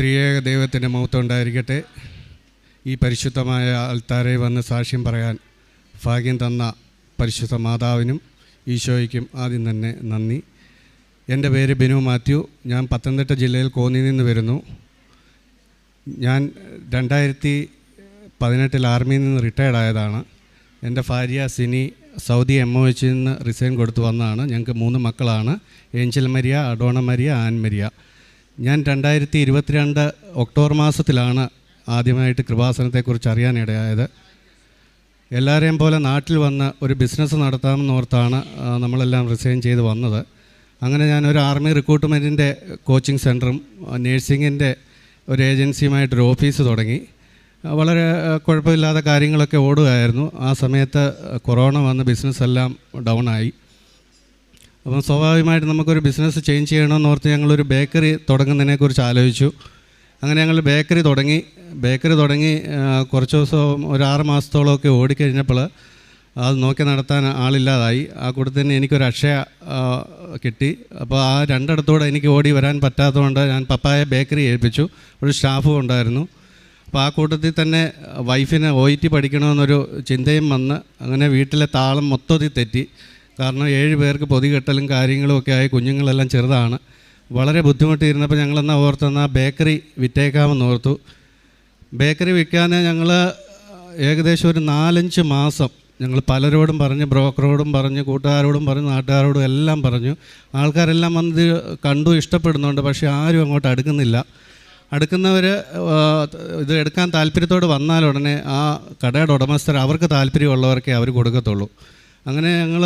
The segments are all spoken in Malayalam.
ത്രിയേക ദൈവത്തിന്റെ മഹത്വം ഉണ്ടായിരിക്കട്ടെ. ഈ പരിശുദ്ധമായ അൽത്താരെ വന്ന് സാക്ഷ്യം പറയാൻ ഭാഗ്യം തന്ന പരിശുദ്ധ മാതാവിനും ഈശോയ്ക്കും ആദ്യം തന്നെ നന്ദി. എന്റെ പേര് ബിനു മാത്യു. ഞാൻ പത്തനംതിട്ട ജില്ലയിൽ കോന്നി നിന്ന് വരുന്നു. ഞാൻ രണ്ടായിരത്തി പതിനെട്ടിൽ ആർമിയിൽ നിന്ന് റിട്ടയർഡ് ആയതാണ്. എന്റെ ഭാര്യ സിനി സൗദി എം ഒ എച്ചിൽ നിന്ന് റിസൈൻ കൊടുത്തു വന്നതാണ്. ഞങ്ങൾക്ക് മൂന്ന് മക്കളാണ്. Angel Maria Adona Maria Ann Maria. ഞാൻ രണ്ടായിരത്തി ഇരുപത്തിരണ്ട് ഒക്ടോബർ മാസത്തിലാണ് ആദ്യമായിട്ട് കൃപാസനത്തെക്കുറിച്ച് അറിയാനിടയായത്. എല്ലാവരെയും പോലെ നാട്ടിൽ വന്ന് ഒരു ബിസിനസ് നടത്താമെന്നോർത്താണ് നമ്മളെല്ലാം റിസൈൻ ചെയ്ത് വന്നത്. അങ്ങനെ ഞാൻ ഒരു ആർമി റിക്രൂട്ട്മെന്റിന്റെ കോച്ചിങ് സെന്ററും നേഴ്സിങ്ങിന്റെ ഒരു ഏജൻസിയുമായിട്ടൊരു ഓഫീസ് തുടങ്ങി. വളരെ കുഴപ്പമില്ലാത്ത കാര്യങ്ങളൊക്കെ ഓടുകയായിരുന്നു. ആ സമയത്ത് കൊറോണ വന്ന് ബിസിനസ്സെല്ലാം ഡൗൺ ആയി അപ്പം സ്വാഭാവികമായിട്ട് നമുക്കൊരു ബിസിനസ് ചേഞ്ച് ചെയ്യണമെന്ന് ഓർത്ത് ഞങ്ങളൊരു ബേക്കറി തുടങ്ങുന്നതിനെക്കുറിച്ച് ആലോചിച്ചു. അങ്ങനെ ഞങ്ങൾ ബേക്കറി തുടങ്ങി. ബേക്കറി തുടങ്ങി കുറച്ച് ദിവസം ഒരു ആറ് മാസത്തോളമൊക്കെ ഓടിക്കഴിഞ്ഞപ്പോൾ അത് നോക്കി നടത്താൻ ആളില്ലാതായി. ആ കൂട്ടത്തിൽ തന്നെ എനിക്കൊരു അക്ഷയ കിട്ടി. അപ്പോൾ ആ രണ്ടിടത്തൂടെ എനിക്ക് ഓടി വരാൻ പറ്റാത്തതുകൊണ്ട് ഞാൻ പപ്പായ ബേക്കറി ഏൽപ്പിച്ചു. ഒരു സ്റ്റാഫും ഉണ്ടായിരുന്നു. അപ്പോൾ ആ കൂട്ടത്തിൽ തന്നെ വൈഫിന് ഒ ടി പഠിക്കണമെന്നൊരു ചിന്തയും വന്ന് അങ്ങനെ വീട്ടിലെ താളം മൊത്തത്തിൽ തെറ്റി. കാരണം ഏഴ് പേർക്ക് പൊതികെട്ടലും കാര്യങ്ങളും ഒക്കെ ആയി കുഞ്ഞുങ്ങളെല്ലാം ചെറുതാണ്. വളരെ ബുദ്ധിമുട്ടിയിരുന്നപ്പോൾ ഞങ്ങളെന്നാ ഓർത്തെന്നാൽ ബേക്കറി വിറ്റേക്കാമെന്ന് ഓർത്തു. ബേക്കറി വിൽക്കാൻ ഞങ്ങൾ ഏകദേശം ഒരു നാലഞ്ച് മാസം ഞങ്ങൾ പലരോടും പറഞ്ഞ് ബ്രോക്കറോടും പറഞ്ഞ് കൂട്ടുകാരോടും പറഞ്ഞ് നാട്ടുകാരോടും എല്ലാം പറഞ്ഞു. ആൾക്കാരെല്ലാം വന്ന് കണ്ടു ഇഷ്ടപ്പെടുന്നുണ്ട് പക്ഷേ ആരും അങ്ങോട്ട് അടുക്കുന്നില്ല. അടുക്കുന്നവർ ഇത് എടുക്കാൻ താല്പര്യത്തോട് വന്നാൽ ഉടനെ ആ കടയുടെ ഉടമസ്ഥർ അവർക്ക് താല്പര്യമുള്ളവർക്കേ അവർ കൊടുക്കത്തുള്ളൂ. അങ്ങനെ ഞങ്ങൾ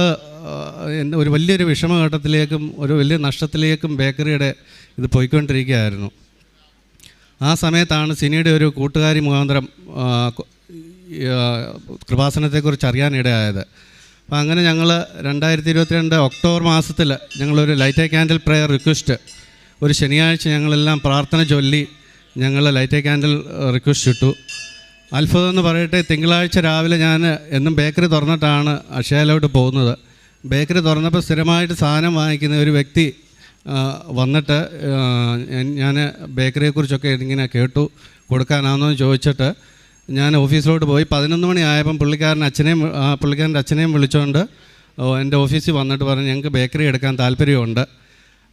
ഒരു വലിയൊരു വിഷമഘട്ടത്തിലേക്കും ഒരു വലിയ നഷ്ടത്തിലേക്കും ബേക്കറിയുടെ ഇത് പോയിക്കൊണ്ടിരിക്കുകയായിരുന്നു. ആ സമയത്താണ് സിനിയുടെ ഒരു കൂട്ടുകാരി മുഖാന്തരം കൃപാസനത്തെക്കുറിച്ച് അറിയാനിടയായത്. അപ്പോൾ അങ്ങനെ ഞങ്ങൾ രണ്ടായിരത്തി ഇരുപത്തിരണ്ട് ഒക്ടോബർ മാസത്തിൽ ഞങ്ങളൊരു light a candle prayer request ഒരു ശനിയാഴ്ച ഞങ്ങളെല്ലാം പ്രാർത്ഥന ചൊല്ലി ഞങ്ങൾ ലൈറ്റ് എ ക്യാൻഡിൽ റിക്വസ്റ്റ് ഇട്ടു. അത്ഭുതം എന്ന് പറയട്ടെ തിങ്കളാഴ്ച രാവിലെ ഞാൻ എന്നും ബേക്കറി തുറന്നിട്ടാണ് അക്ഷയയിലോട്ട് പോകുന്നത്. ബേക്കറി തുറന്നപ്പോൾ സ്ഥിരമായിട്ട് സാധനം വാങ്ങിക്കുന്ന ഒരു വ്യക്തി വന്നിട്ട് ഞാൻ ബേക്കറിയെക്കുറിച്ചൊക്കെ ഇങ്ങനെ കേട്ടു കൊടുക്കാനാണെന്ന് ചോദിച്ചിട്ട് ഞാൻ ഓഫീസിലോട്ട് പോയി. പതിനൊന്ന് മണി ആയപ്പം പുള്ളിക്കാരൻ അച്ഛനെയും പുള്ളിക്കാരന്റെ അച്ഛനെയും വിളിച്ചുകൊണ്ട് എന്റെ ഓഫീസിൽ വന്നിട്ട് പറഞ്ഞു ഞങ്ങൾക്ക് ബേക്കറി എടുക്കാൻ താല്പര്യമുണ്ട്.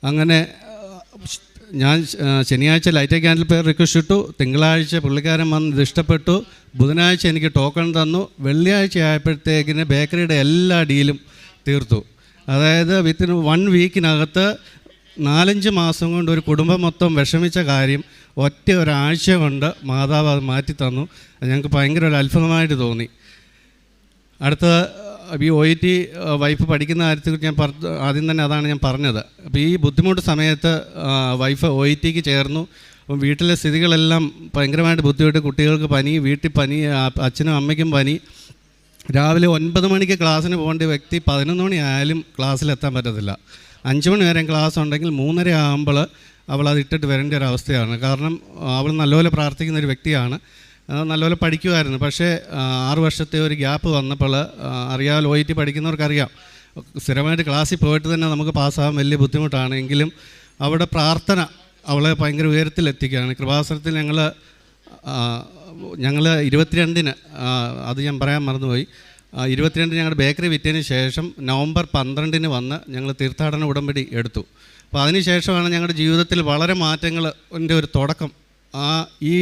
അങ്ങനെ ഞാൻ ശനിയാഴ്ച ലൈറ്റ് ക്യാൻഡിൽ പേർ റിക്വസ്റ്റ് ഇട്ടു. തിങ്കളാഴ്ച പുള്ളിക്കാരൻ വന്ന് ഇത് ഇഷ്ടപ്പെട്ടു. ബുധനാഴ്ച എനിക്ക് ടോക്കൺ തന്നു. വെള്ളിയാഴ്ച ആയപ്പോഴത്തേക്കിന് ബേക്കറിയുടെ എല്ലാ ഡീലും തീർത്തു. അതായത് വിത്തിൻ വൺ വീക്കിനകത്ത് നാലഞ്ച് മാസം കൊണ്ട് ഒരു കുടുംബം മൊത്തം വിഷമിച്ച കാര്യം ഒറ്റ ഒരാഴ്ച കൊണ്ട് മാതാവ് അത് മാറ്റി തന്നു. ഞങ്ങൾക്ക് ഭയങ്കര ഒരു അത്ഭുതമായിട്ട് തോന്നി. അടുത്ത ഈ ഒ ഇ ടി വൈഫ് പഠിക്കുന്ന കാര്യത്തിൽ ഞാൻ പറഞ്ഞു ആദ്യം തന്നെ അതാണ് ഞാൻ പറഞ്ഞത്. അപ്പോൾ ഈ ബുദ്ധിമുട്ട് സമയത്ത് വൈഫ് ഒ ഇ ടിക്ക് ചേർന്നു. അപ്പം വീട്ടിലെ സ്ഥിതികളെല്ലാം ഭയങ്കരമായിട്ട് ബുദ്ധിമുട്ട്. കുട്ടികൾക്ക് പനി വീട്ടിൽ പനി അച്ഛനും അമ്മയ്ക്കും പനി. രാവിലെ ഒൻപത് മണിക്ക് ക്ലാസ്സിന് പോകേണ്ട വ്യക്തി പതിനൊന്ന് മണി ആയാലും ക്ലാസ്സിലെത്താൻ പറ്റത്തില്ല. അഞ്ച് മണി വരെ ക്ലാസ് ഉണ്ടെങ്കിൽ മൂന്നര ആകുമ്പോൾ അവൾ അത് ഇട്ടിട്ട് വരേണ്ട ഒരു അവസ്ഥയാണ്. കാരണം അവൾ നല്ലപോലെ പ്രാർത്ഥിക്കുന്ന ഒരു വ്യക്തിയാണ്. നല്ലപോലെ പഠിക്കുമായിരുന്നു. പക്ഷേ ആറ് വർഷത്തെ ഒരു ഗ്യാപ്പ് വന്നപ്പോൾ അറിയാമല്ലോ ഒ ഐ ടി പഠിക്കുന്നവർക്കറിയാം. സ്ഥിരമായിട്ട് ക്ലാസ്സിൽ പോയിട്ട് തന്നെ നമുക്ക് പാസ്സാകാൻ വലിയ ബുദ്ധിമുട്ടാണ്. എങ്കിലും അവിടെ പ്രാർത്ഥന അവളെ ഭയങ്കര ഉയരത്തിലെത്തിക്കുകയാണ്. കൃപാസനത്തിൽ ഞങ്ങൾ ഞങ്ങൾ ഇരുപത്തിരണ്ടിന് അത് ഞാൻ പറയാൻ മറന്നുപോയി. ഇരുപത്തിരണ്ടിന് ഞങ്ങളുടെ ബേക്കറി വിറ്റതിന് ശേഷം നവംബർ പന്ത്രണ്ടിന് വന്ന് ഞങ്ങൾ തീർത്ഥാടന ഉടമ്പടി എടുത്തു. അപ്പോൾ അതിന് ശേഷമാണ് ഞങ്ങളുടെ ജീവിതത്തിൽ വളരെ മാറ്റങ്ങളുടെ ഒരു തുടക്കം. ആ ഈ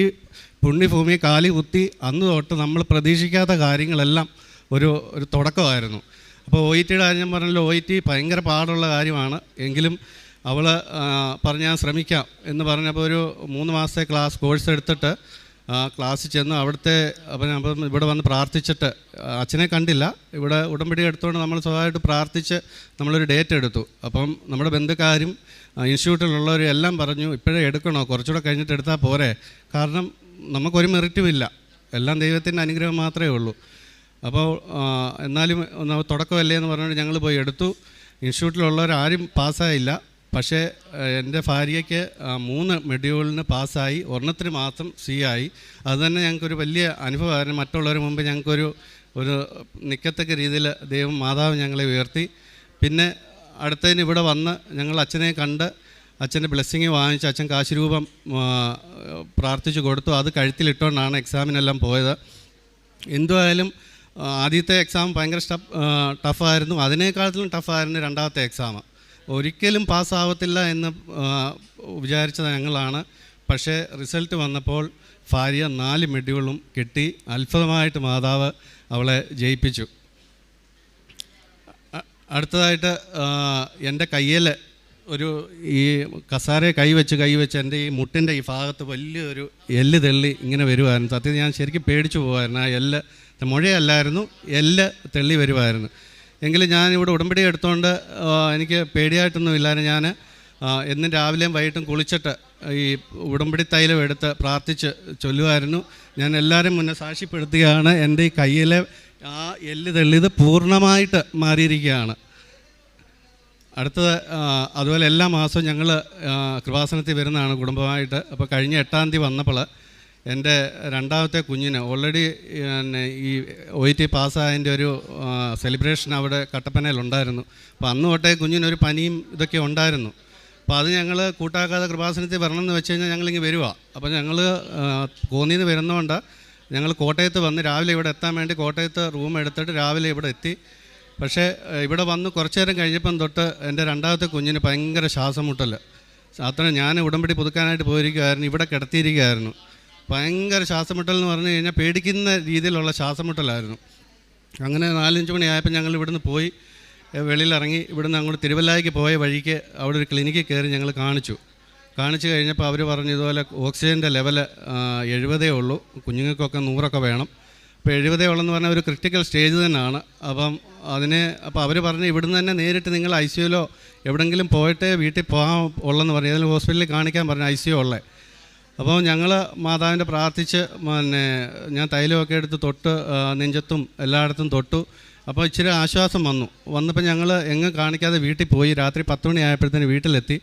പുണ്യഭൂമി കാലി കുത്തി അന്ന് തൊട്ട് നമ്മൾ പ്രതീക്ഷിക്കാത്ത കാര്യങ്ങളെല്ലാം ഒരു ഒരു തുടക്കമായിരുന്നു. അപ്പോൾ ഒ ഇ ടിയുടെ കാര്യം പറഞ്ഞല്ലോ ഒ ഇ ടി ഭയങ്കര പാടുള്ള കാര്യമാണ്. എങ്കിലും അവൾ പറഞ്ഞ് ഞാൻ ശ്രമിക്കാം എന്ന് പറഞ്ഞപ്പോൾ ഒരു മൂന്ന് മാസത്തെ ക്ലാസ് കോഴ്സ് എടുത്തിട്ട് ക്ലാസ്സിൽ ചെന്ന് അവിടുത്തെ അപ്പം അപ്പം ഇവിടെ വന്ന് പ്രാർത്ഥിച്ചിട്ട് അച്ഛനെ കണ്ടില്ല. ഇവിടെ ഉടമ്പടി എടുത്തുകൊണ്ട് നമ്മൾ സ്വഭാവമായിട്ട് പ്രാർത്ഥിച്ച് നമ്മളൊരു ഡേറ്റ് എടുത്തു. അപ്പം നമ്മുടെ ബന്ധുക്കാരും ഇൻസ്റ്റിറ്റ്യൂട്ടിലുള്ളവരും എല്ലാം പറഞ്ഞു ഇപ്പോഴേ എടുക്കണോ? കുറച്ചുകൂടെ കഴിഞ്ഞിട്ട് എടുത്താൽ പോരെ. കാരണം നമുക്കൊരു മെറിറ്റുമില്ല. എല്ലാം ദൈവത്തിന്റെ അനുഗ്രഹം മാത്രമേ ഉള്ളൂ. അപ്പോൾ എന്നാലും തുടക്കമല്ലേ എന്ന് പറഞ്ഞുകൊണ്ട് ഞങ്ങൾ പോയി എടുത്തു. ഇൻസ്റ്റിറ്റ്യൂട്ടിലുള്ളവർ ആരും പാസ്സായില്ല. പക്ഷേ എന്റെ ഭാര്യയ്ക്ക് മൂന്ന് മെഡ്യൂളിന് പാസ്സായി. ഒരെണ്ണത്തിന് മാത്രം സി ആയി. അതുതന്നെ ഞങ്ങൾക്കൊരു വലിയ അനുഭവമായിരുന്നു. മറ്റുള്ളവർ മുമ്പ് ഞങ്ങൾക്കൊരു ഒരു നിൽക്കത്തക്ക രീതിയിൽ ദൈവം മാതാവ് ഞങ്ങളെ ഉയർത്തി. പിന്നെ അടുത്തതിന് ഇവിടെ വന്ന് ഞങ്ങൾ അച്ഛനെ കണ്ട് അച്ഛന്റെ ബ്ലെസ്സിങ് വാങ്ങിച്ച് അച്ഛൻ കാശുരൂപം രൂപം പ്രാർത്ഥിച്ചു കൊടുത്തു. അത് കഴുത്തിലിട്ടുകൊണ്ടാണ് എക്സാമിനെല്ലാം പോയത്. എന്തുമായാലും ആദ്യത്തെ എക്സാം ഭയങ്കര ടഫ് ടഫായിരുന്നു. അതിനേക്കാളും ടഫായിരുന്നു രണ്ടാമത്തെ എക്സാം. ഒരിക്കലും പാസ്സാവത്തില്ല എന്ന് വിചാരിച്ചത് ഞങ്ങളാണ്. പക്ഷേ റിസൾട്ട് വന്നപ്പോൾ ഭാര്യ നാല് മെഡ്യൂളും കിട്ടി. അത്ഭുതമായിട്ട് മാതാവ് അവളെ ജയിപ്പിച്ചു. അടുത്തതായിട്ട് എന്റെ കയ്യിൽ ഒരു ഈ കസാരയെ കൈവച്ച് കൈവച്ച് എന്റെ ഈ മുട്ടിന്റെ ഈ ഭാഗത്ത് വലിയൊരു എല്ല് തെള്ളി ഇങ്ങനെ വരുമായിരുന്നു സത്യത്തിൽ ഞാൻ ശരിക്കും പേടിച്ചു പോകുമായിരുന്നു ആ എല്ല് മുഴയല്ലായിരുന്നു എല്ല് തെള്ളി വരുമായിരുന്നു എങ്കിലും ഞാൻ ഇവിടെ ഉടമ്പടി എടുത്തുകൊണ്ട് എനിക്ക് പേടിയായിട്ടൊന്നും ഇല്ലായിരുന്നു. ഞാൻ എന്നും രാവിലെയും വൈകിട്ടും കുളിച്ചിട്ട് ഈ ഉടമ്പടി തൈലം എടുത്ത് പ്രാർത്ഥിച്ച് ചൊല്ലുമായിരുന്നു ഞാൻ എല്ലാവരും മുന്നേ സാക്ഷ്യപ്പെടുത്തുകയാണ്. എന്റെ ഈ കയ്യിലെ ആ എല്ല് തെള്ളിയത് പൂർണമായിട്ട് മാറിയിരിക്കുകയാണ്. അടുത്തത് അതുപോലെ എല്ലാ മാസവും ഞങ്ങൾ കൃപാസനത്തിൽ വരുന്നതാണ് കുടുംബമായിട്ട്. അപ്പോൾ കഴിഞ്ഞ എട്ടാം തീയതി വന്നപ്പോൾ എന്റെ രണ്ടാമത്തെ കുഞ്ഞിന് ഓൾറെഡി പിന്നെ ഈ ഒ ടി പാസ്സായതിന്റെ ഒരു സെലിബ്രേഷൻ അവിടെ കട്ടപ്പനയിലുണ്ടായിരുന്നു. അപ്പോൾ അന്ന് തൊട്ടേ കുഞ്ഞിനൊരു പനിയും ഇതൊക്കെ ഉണ്ടായിരുന്നു. അപ്പോൾ അത് ഞങ്ങൾ കൂട്ടാക്കാതെ കൃപാസനത്തിൽ വരണം എന്ന് വെച്ച് കഴിഞ്ഞാൽ ഞങ്ങളിങ്ങ് വരിക അപ്പോൾ ഞങ്ങൾ കോന്നിയിൽ നിന്ന് വരുന്നതുകൊണ്ട് ഞങ്ങൾ കോട്ടയത്ത് വന്ന് രാവിലെ ഇവിടെ എത്താൻ വേണ്ടി കോട്ടയത്ത് റൂം എടുത്തിട്ട് രാവിലെ ഇവിടെ എത്തി. പക്ഷേ ഇവിടെ വന്ന് കുറച്ച് നേരം കഴിഞ്ഞപ്പം തൊട്ട് എന്റെ രണ്ടാമത്തെ കുഞ്ഞിന് ഭയങ്കര ശ്വാസം മുട്ടൽ അത്ര ഞാൻ ഉടമ്പടി പുതുക്കാനായിട്ട് പോയിരിക്കുമായിരുന്നു ഇവിടെ കിടത്തിയിരിക്കുകയായിരുന്നു ഭയങ്കര ശ്വാസം മുട്ടൽ എന്ന് പറഞ്ഞു കഴിഞ്ഞാൽ പേടിക്കുന്ന രീതിയിലുള്ള ശ്വാസം മുട്ടലായിരുന്നു അങ്ങനെ നാലഞ്ച് മണിയായപ്പോൾ ഞങ്ങൾ ഇവിടുന്ന് പോയി വെളിയിലിറങ്ങി ഇവിടുന്ന് അങ്ങോട്ട് തിരുവല്ലായ്ക്ക് പോയ വഴിക്ക് അവിടെ ഒരു ക്ലിനിക്കിൽ കയറി ഞങ്ങൾ കാണിച്ചു. കാണിച്ചു കഴിഞ്ഞപ്പോൾ അവർ പറഞ്ഞു ഇതുപോലെ ഓക്സിജന്റെ ലെവൽ എഴുപതേ ഉള്ളൂ കുഞ്ഞുങ്ങൾക്കൊക്കെ നൂറൊക്കെ വേണം. അപ്പോൾ എഴുപതേ ഉള്ളെന്ന് പറഞ്ഞാൽ ഒരു ക്രിട്ടിക്കൽ സ്റ്റേജ് തന്നെയാണ്. അപ്പം അതിന് അപ്പോൾ അവർ പറഞ്ഞ് ഇവിടുന്ന് തന്നെ നേരിട്ട് നിങ്ങൾ ഐ സിയുലോ എവിടെങ്കിലും പോയിട്ട് വീട്ടിൽ പോകാൻ ഉള്ളെന്ന് പറഞ്ഞു ഏതെങ്കിലും ഹോസ്പിറ്റലിൽ കാണിക്കാൻ പറഞ്ഞു ഐ സി ഉള്ളത് അപ്പോൾ ഞങ്ങൾ മാതാവിന്റെ പ്രാർത്ഥിച്ച് പിന്നെ ഞാൻ തൈലമൊക്കെ എടുത്ത് തൊട്ട് നെഞ്ചത്തും എല്ലായിടത്തും തൊട്ടു. അപ്പോൾ ഇച്ചിരി ആശ്വാസം വന്നു. വന്നപ്പോൾ ഞങ്ങൾ എങ്ങും കാണിക്കാതെ വീട്ടിൽ പോയി. രാത്രി പത്ത് മണി ആയപ്പോഴത്തേന് വീട്ടിലെത്തി.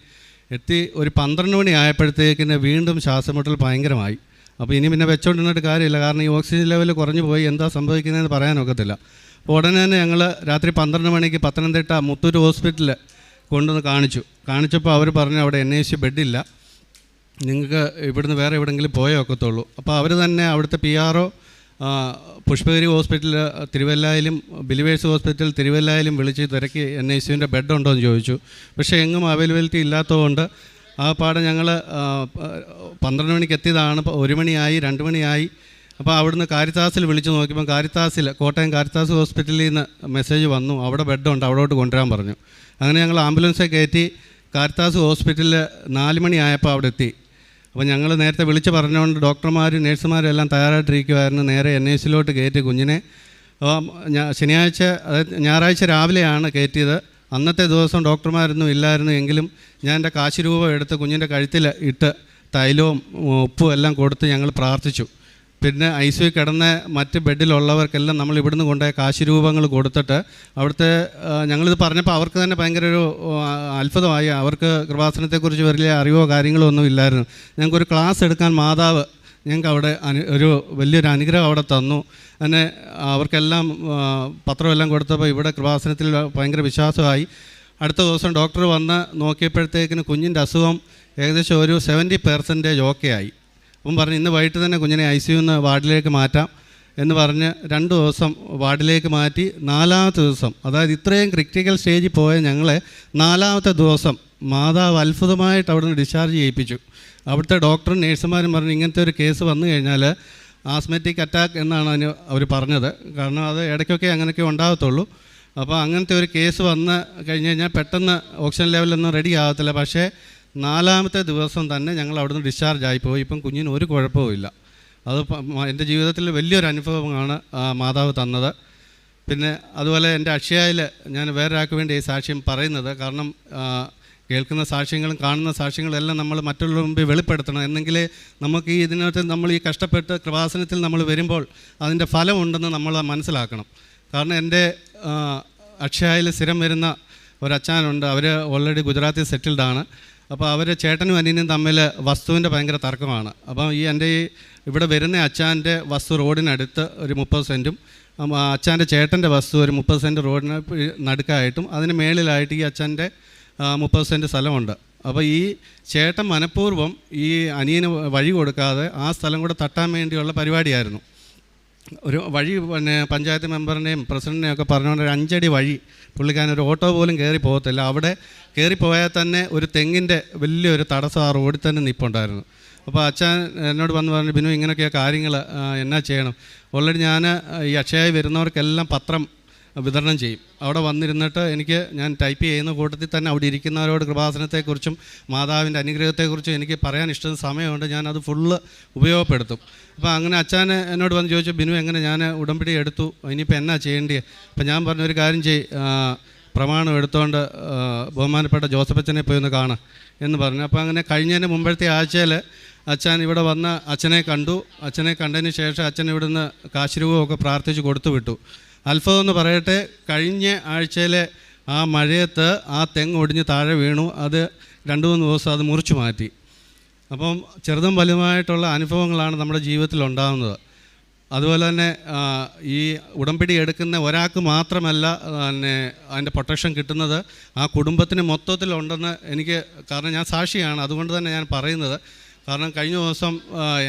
എത്തി ഒരു പന്ത്രണ്ട് മണി ആയപ്പോഴത്തേക്കിന് വീണ്ടും ശ്വാസമുട്ടൽ ഭയങ്കരമായി. അപ്പോൾ ഇനി പിന്നെ വെച്ചോണ്ടിരുന്നിട്ട് കാര്യമില്ല. കാരണം ഈ ഓക്സിജൻ ലെവൽ കുറഞ്ഞു പോയി. എന്താ സംഭവിക്കുന്നതെന്ന് പറയാനൊക്കത്തില്ല. അപ്പോൾ ഉടനെ തന്നെ ഞങ്ങൾ രാത്രി പന്ത്രണ്ട് മണിക്ക് പത്തനംതിട്ട മുത്തൂർ ഹോസ്പിറ്റലിൽ കൊണ്ടുവന്ന് കാണിച്ചു. കാണിച്ചപ്പോൾ അവർ പറഞ്ഞു അവിടെ എൻ ഐ സി ബെഡില്ല. നിങ്ങൾക്ക് ഇവിടുന്ന് വേറെ എവിടെയെങ്കിലും പോയേ ഒക്കത്തുള്ളൂ. അപ്പോൾ അവർ തന്നെ അവിടുത്തെ P R O Pushpagiri hospital തിരുവല്ലായിലും Believers hospital തിരുവല്ലായിലും വിളിച്ച് തിരക്കി എൻ ഐ സിയുന്റെ ബെഡ് ഉണ്ടോ എന്ന് ചോദിച്ചു. പക്ഷേ എങ്ങും അവൈലബിലിറ്റി ഇല്ലാത്തതുകൊണ്ട് ആ പാടെ ഞങ്ങൾ പന്ത്രണ്ട് മണിക്ക് എത്തിയതാണ്. ഒരു മണിയായി രണ്ട് മണിയായി. അപ്പോൾ അവിടുന്ന് കാരിത്താസിൽ വിളിച്ചു നോക്കിയപ്പോൾ കാരിത്താസിൽ കോട്ടയം കാരിത്താസ് ഹോസ്പിറ്റലിൽ നിന്ന് മെസ്സേജ് വന്നു. അവിടെ ബെഡുണ്ട് അവിടോട്ട് കൊണ്ടുവരാൻ പറഞ്ഞു. അങ്ങനെ ഞങ്ങൾ ആംബുലൻസെ കയറ്റി കാരിത്താസ് ഹോസ്പിറ്റലിൽ നാല് മണിയായപ്പോൾ അവിടെ എത്തി. അപ്പോൾ ഞങ്ങൾ നേരത്തെ വിളിച്ച് പറഞ്ഞുകൊണ്ട് ഡോക്ടർമാരും നേഴ്സുമാരും എല്ലാം തയ്യാറായിട്ടിരിക്കുമായിരുന്നു നേരെ എൻ ഐ സിയിലോട്ട് കയറ്റി കുഞ്ഞിനെ. ശനിയാഴ്ച അതായത് ഞായറാഴ്ച രാവിലെയാണ് കയറ്റിയത്. അന്നത്തെ ദിവസം ഡോക്ടർമാരൊന്നും ഇല്ലായിരുന്നു എങ്കിലും ഞാൻ എന്റെ കാശ് രൂപ എടുത്ത് കുഞ്ഞിന്റെ കഴുത്തിൽ ഇട്ട് തൈലവും ഉപ്പും എല്ലാം കൊടുത്ത് ഞങ്ങൾ പ്രാർത്ഥിച്ചു. പിന്നെ ഐ സി കിടന്ന മറ്റ് ബെഡിലുള്ളവർക്കെല്ലാം നമ്മൾ ഇവിടുന്ന് കൊണ്ടുപോയ കാശ് രൂപങ്ങൾ കൊടുത്തിട്ട് അവിടുത്തെ ഞങ്ങളിത് പറഞ്ഞപ്പോൾ അവർക്ക് തന്നെ ഭയങ്കര ഒരു അത്ഭുതമായി. അവർക്ക് കൃപാസനത്തെക്കുറിച്ച് വലിയ അറിവോ കാര്യങ്ങളോ ഒന്നും ഇല്ലായിരുന്നു. ഞങ്ങൾക്കൊരു ക്ലാസ് എടുക്കാൻ മാതാവ് ഞങ്ങൾക്ക് അവിടെ ഒരു വലിയൊരു അനുഗ്രഹം അവിടെ തന്നു. അങ്ങനെ അവർക്കെല്ലാം പത്രമെല്ലാം കൊടുത്തപ്പോൾ ഇവിടെ കൃപാസനത്തിൽ ഭയങ്കര വിശ്വാസമായി. അടുത്ത ദിവസം ഡോക്ടർ വന്ന് നോക്കിയപ്പോഴത്തേക്കിന് കുഞ്ഞിന്റെ അസുഖം ഏകദേശം ഒരു സെവന്റി പെർസെന്റേജ് ഓക്കെ ആയി. അപ്പം പറഞ്ഞ് ഇന്ന് വൈകിട്ട് തന്നെ കുഞ്ഞിനെ ഐ സി യുന്ന് വാർഡിലേക്ക് മാറ്റാം. എന്ന് പറഞ്ഞ് രണ്ട് ദിവസം വാർഡിലേക്ക് മാറ്റി നാലാമത്തെ ദിവസം അതായത് ഇത്രയും ക്രിറ്റിക്കൽ സ്റ്റേജിൽ പോയ ഞങ്ങളെ നാലാമത്തെ ദിവസം മാതാവ് അത്ഭുതമായിട്ട് അവിടുന്ന് ഡിസ്ചാർജ് ചെയ്യിപ്പിച്ചു. അവിടുത്തെ ഡോക്ടറും നേഴ്സുമാരും പറഞ്ഞു ഇങ്ങനത്തെ ഒരു കേസ് വന്നു കഴിഞ്ഞാൽ ആസ്മെറ്റിക് അറ്റാക്ക് എന്നാണ് അതിന് അവർ പറഞ്ഞത്. കാരണം അത് ഇടയ്ക്കൊക്കെ അങ്ങനെയൊക്കെ ഉണ്ടാകത്തുള്ളൂ. അപ്പോൾ അങ്ങനത്തെ ഒരു കേസ് വന്ന് കഴിഞ്ഞ് കഴിഞ്ഞാൽ പെട്ടെന്ന് ഓക്സിജൻ ലെവലൊന്നും റെഡി ആകത്തില്ല. പക്ഷേ നാലാമത്തെ ദിവസം തന്നെ ഞങ്ങൾ അവിടുന്ന് ഡിസ്ചാർജ് ആയിപ്പോയി ഇപ്പം കുഞ്ഞിന് ഒരു കുഴപ്പവുമില്ല അത് എന്റെ ജീവിതത്തിൽ വലിയൊരു അനുഭവമാണ് മാതാവ് തന്നത്. പിന്നെ അതുപോലെ എന്റെ അക്ഷയയിൽ ഞാൻ വേറൊരാൾക്ക് വേണ്ടി ഈ സാക്ഷ്യം പറയുന്നത്. കാരണം കേൾക്കുന്ന സാക്ഷ്യങ്ങളും കാണുന്ന സാക്ഷ്യങ്ങളും എല്ലാം നമ്മൾ മറ്റുള്ളവർ മുമ്പിൽ വെളിപ്പെടുത്തണം. എന്നെങ്കിൽ നമുക്ക് ഈ ഇതിനകത്ത് നമ്മൾ ഈ കഷ്ടപ്പെട്ട് കൃപാസനത്തിൽ നമ്മൾ വരുമ്പോൾ അതിന്റെ ഫലമുണ്ടെന്ന് നമ്മൾ മനസ്സിലാക്കണം. കാരണം എന്റെ അക്ഷയയിൽ സ്ഥിരം വരുന്ന ഒരു അച്ഛനുണ്ട് അവർ ഓൾറെഡി ഗുജറാത്തിൽ സെറ്റിൽഡാണ് അപ്പോൾ അവർ ചേട്ടനും അനിയനും തമ്മിൽ വസ്തുവിന്റെ ഭയങ്കര തർക്കമാണ്. അപ്പം ഈ എന്റെ ഈ ഇവിടെ വരുന്ന അച്ചാന്റെ വസ്തു റോഡിനടുത്ത് ഒരു മുപ്പത് സെന്റും അച്ചാന്റെ ചേട്ടന്റെ വസ്തു ഒരു മുപ്പത് സെന്റ് റോഡിന് നടുക്കായിട്ടും അതിന് മേളിലായിട്ട് ഈ അച്ഛന്റെ മുപ്പത് സെന്റ് സ്ഥലമുണ്ട്. അപ്പോൾ ഈ ചേട്ടൻ മനഃപൂർവം ഈ അനിയന് വഴി കൊടുക്കാതെ ആ സ്ഥലം കൂടെ തട്ടാൻ വേണ്ടിയുള്ള പരിപാടിയായിരുന്നു. ഒരു വഴി പിന്നെ പഞ്ചായത്ത് മെമ്പറിനെയും പ്രസിഡന്റിനെയും ഒക്കെ പറഞ്ഞുകൊണ്ട് ഒരു അഞ്ചടി വഴി പുള്ളിക്കാരൻ ഒരു ഓട്ടോ പോലും കയറി പോകത്തില്ല. അവിടെ കയറിപ്പോയാൽ പോയാൽ തന്നെ ഒരു തെങ്ങിന്റെ വലിയൊരു തടസ്സം ആ റോഡിൽ തന്നെ നിൽപ്പുണ്ടായിരുന്നു അപ്പോൾ അച്ഛൻ എന്നോട് വന്ന് പറഞ്ഞു ബിനു ഇങ്ങനെയൊക്കെ കാര്യങ്ങൾ എന്നാ ചെയ്യണം? ഓൾറെഡി ഞാൻ ഈ അക്ഷയായി വരുന്നവർക്കെല്ലാം പത്രം വിതരണം ചെയ്യും. അവിടെ വന്നിരുന്നിട്ട് എനിക്ക് ഞാൻ ടൈപ്പ് ചെയ്യുന്ന കൂട്ടത്തിൽ തന്നെ അവിടെ ഇരിക്കുന്നവരോട് കൃപാസനത്തെക്കുറിച്ചും മാതാവിന്റെ അനുഗ്രഹത്തെക്കുറിച്ചും എനിക്ക് പറയാൻ ഇഷ്ടം സമയമുണ്ട്. ഞാനത് ഫുള്ള് ഉപയോഗപ്പെടുത്തും. അപ്പോൾ അങ്ങനെ അച്ഛൻ എന്നോട് വന്ന് ചോദിച്ചു ബിനു എങ്ങനെ ഞാൻ ഉടമ്പടി എടുത്തു? ഇനിയിപ്പോൾ എന്നാ ചെയ്യേണ്ടത് അപ്പോൾ ഞാൻ പറഞ്ഞ ഒരു കാര്യം ചെയ് പ്രമാണം എടുത്തുകൊണ്ട് ബഹുമാനപ്പെട്ട ജോസഫച്ചനെ പോയി ഒന്ന് കാണാം. എന്ന് പറഞ്ഞു. അപ്പോൾ അങ്ങനെ കഴിഞ്ഞതിന് മുമ്പത്തെ ആഴ്ചയിൽ അച്ഛൻ ഇവിടെ വന്ന് അച്ഛനെ കണ്ടു. അച്ഛനെ കണ്ടതിന് ശേഷം അച്ഛൻ ഇവിടുന്ന് കാശിരൂപമൊക്കെ പ്രാർത്ഥിച്ച് കൊടുത്തു വിട്ടു. അത്ഭുതം എന്ന് പറയട്ടെ കഴിഞ്ഞ ആഴ്ചയിലെ ആ മഴയത്ത് ആ തെങ്ങ് ഒടിഞ്ഞ് താഴെ വീണു. അത് രണ്ട് മൂന്ന് ദിവസം അത് മുറിച്ചു മാറ്റി. അപ്പം ചെറുതും വലുതുമായിട്ടുള്ള അനുഭവങ്ങളാണ് നമ്മുടെ ജീവിതത്തിൽ ഉണ്ടാകുന്നത്. അതുപോലെ തന്നെ ഈ ഉടമ്പിടി എടുക്കുന്ന ഒരാൾക്ക് മാത്രമല്ല പിന്നെ അതിന്റെ പ്രൊട്ടക്ഷൻ കിട്ടുന്നത് ആ കുടുംബത്തിന് മൊത്തത്തിലുണ്ടെന്ന് എനിക്ക് കാരണം ഞാൻ സാക്ഷിയാണ്. അതുകൊണ്ട് തന്നെ ഞാൻ പറയുന്നത്. കാരണം കഴിഞ്ഞ ദിവസം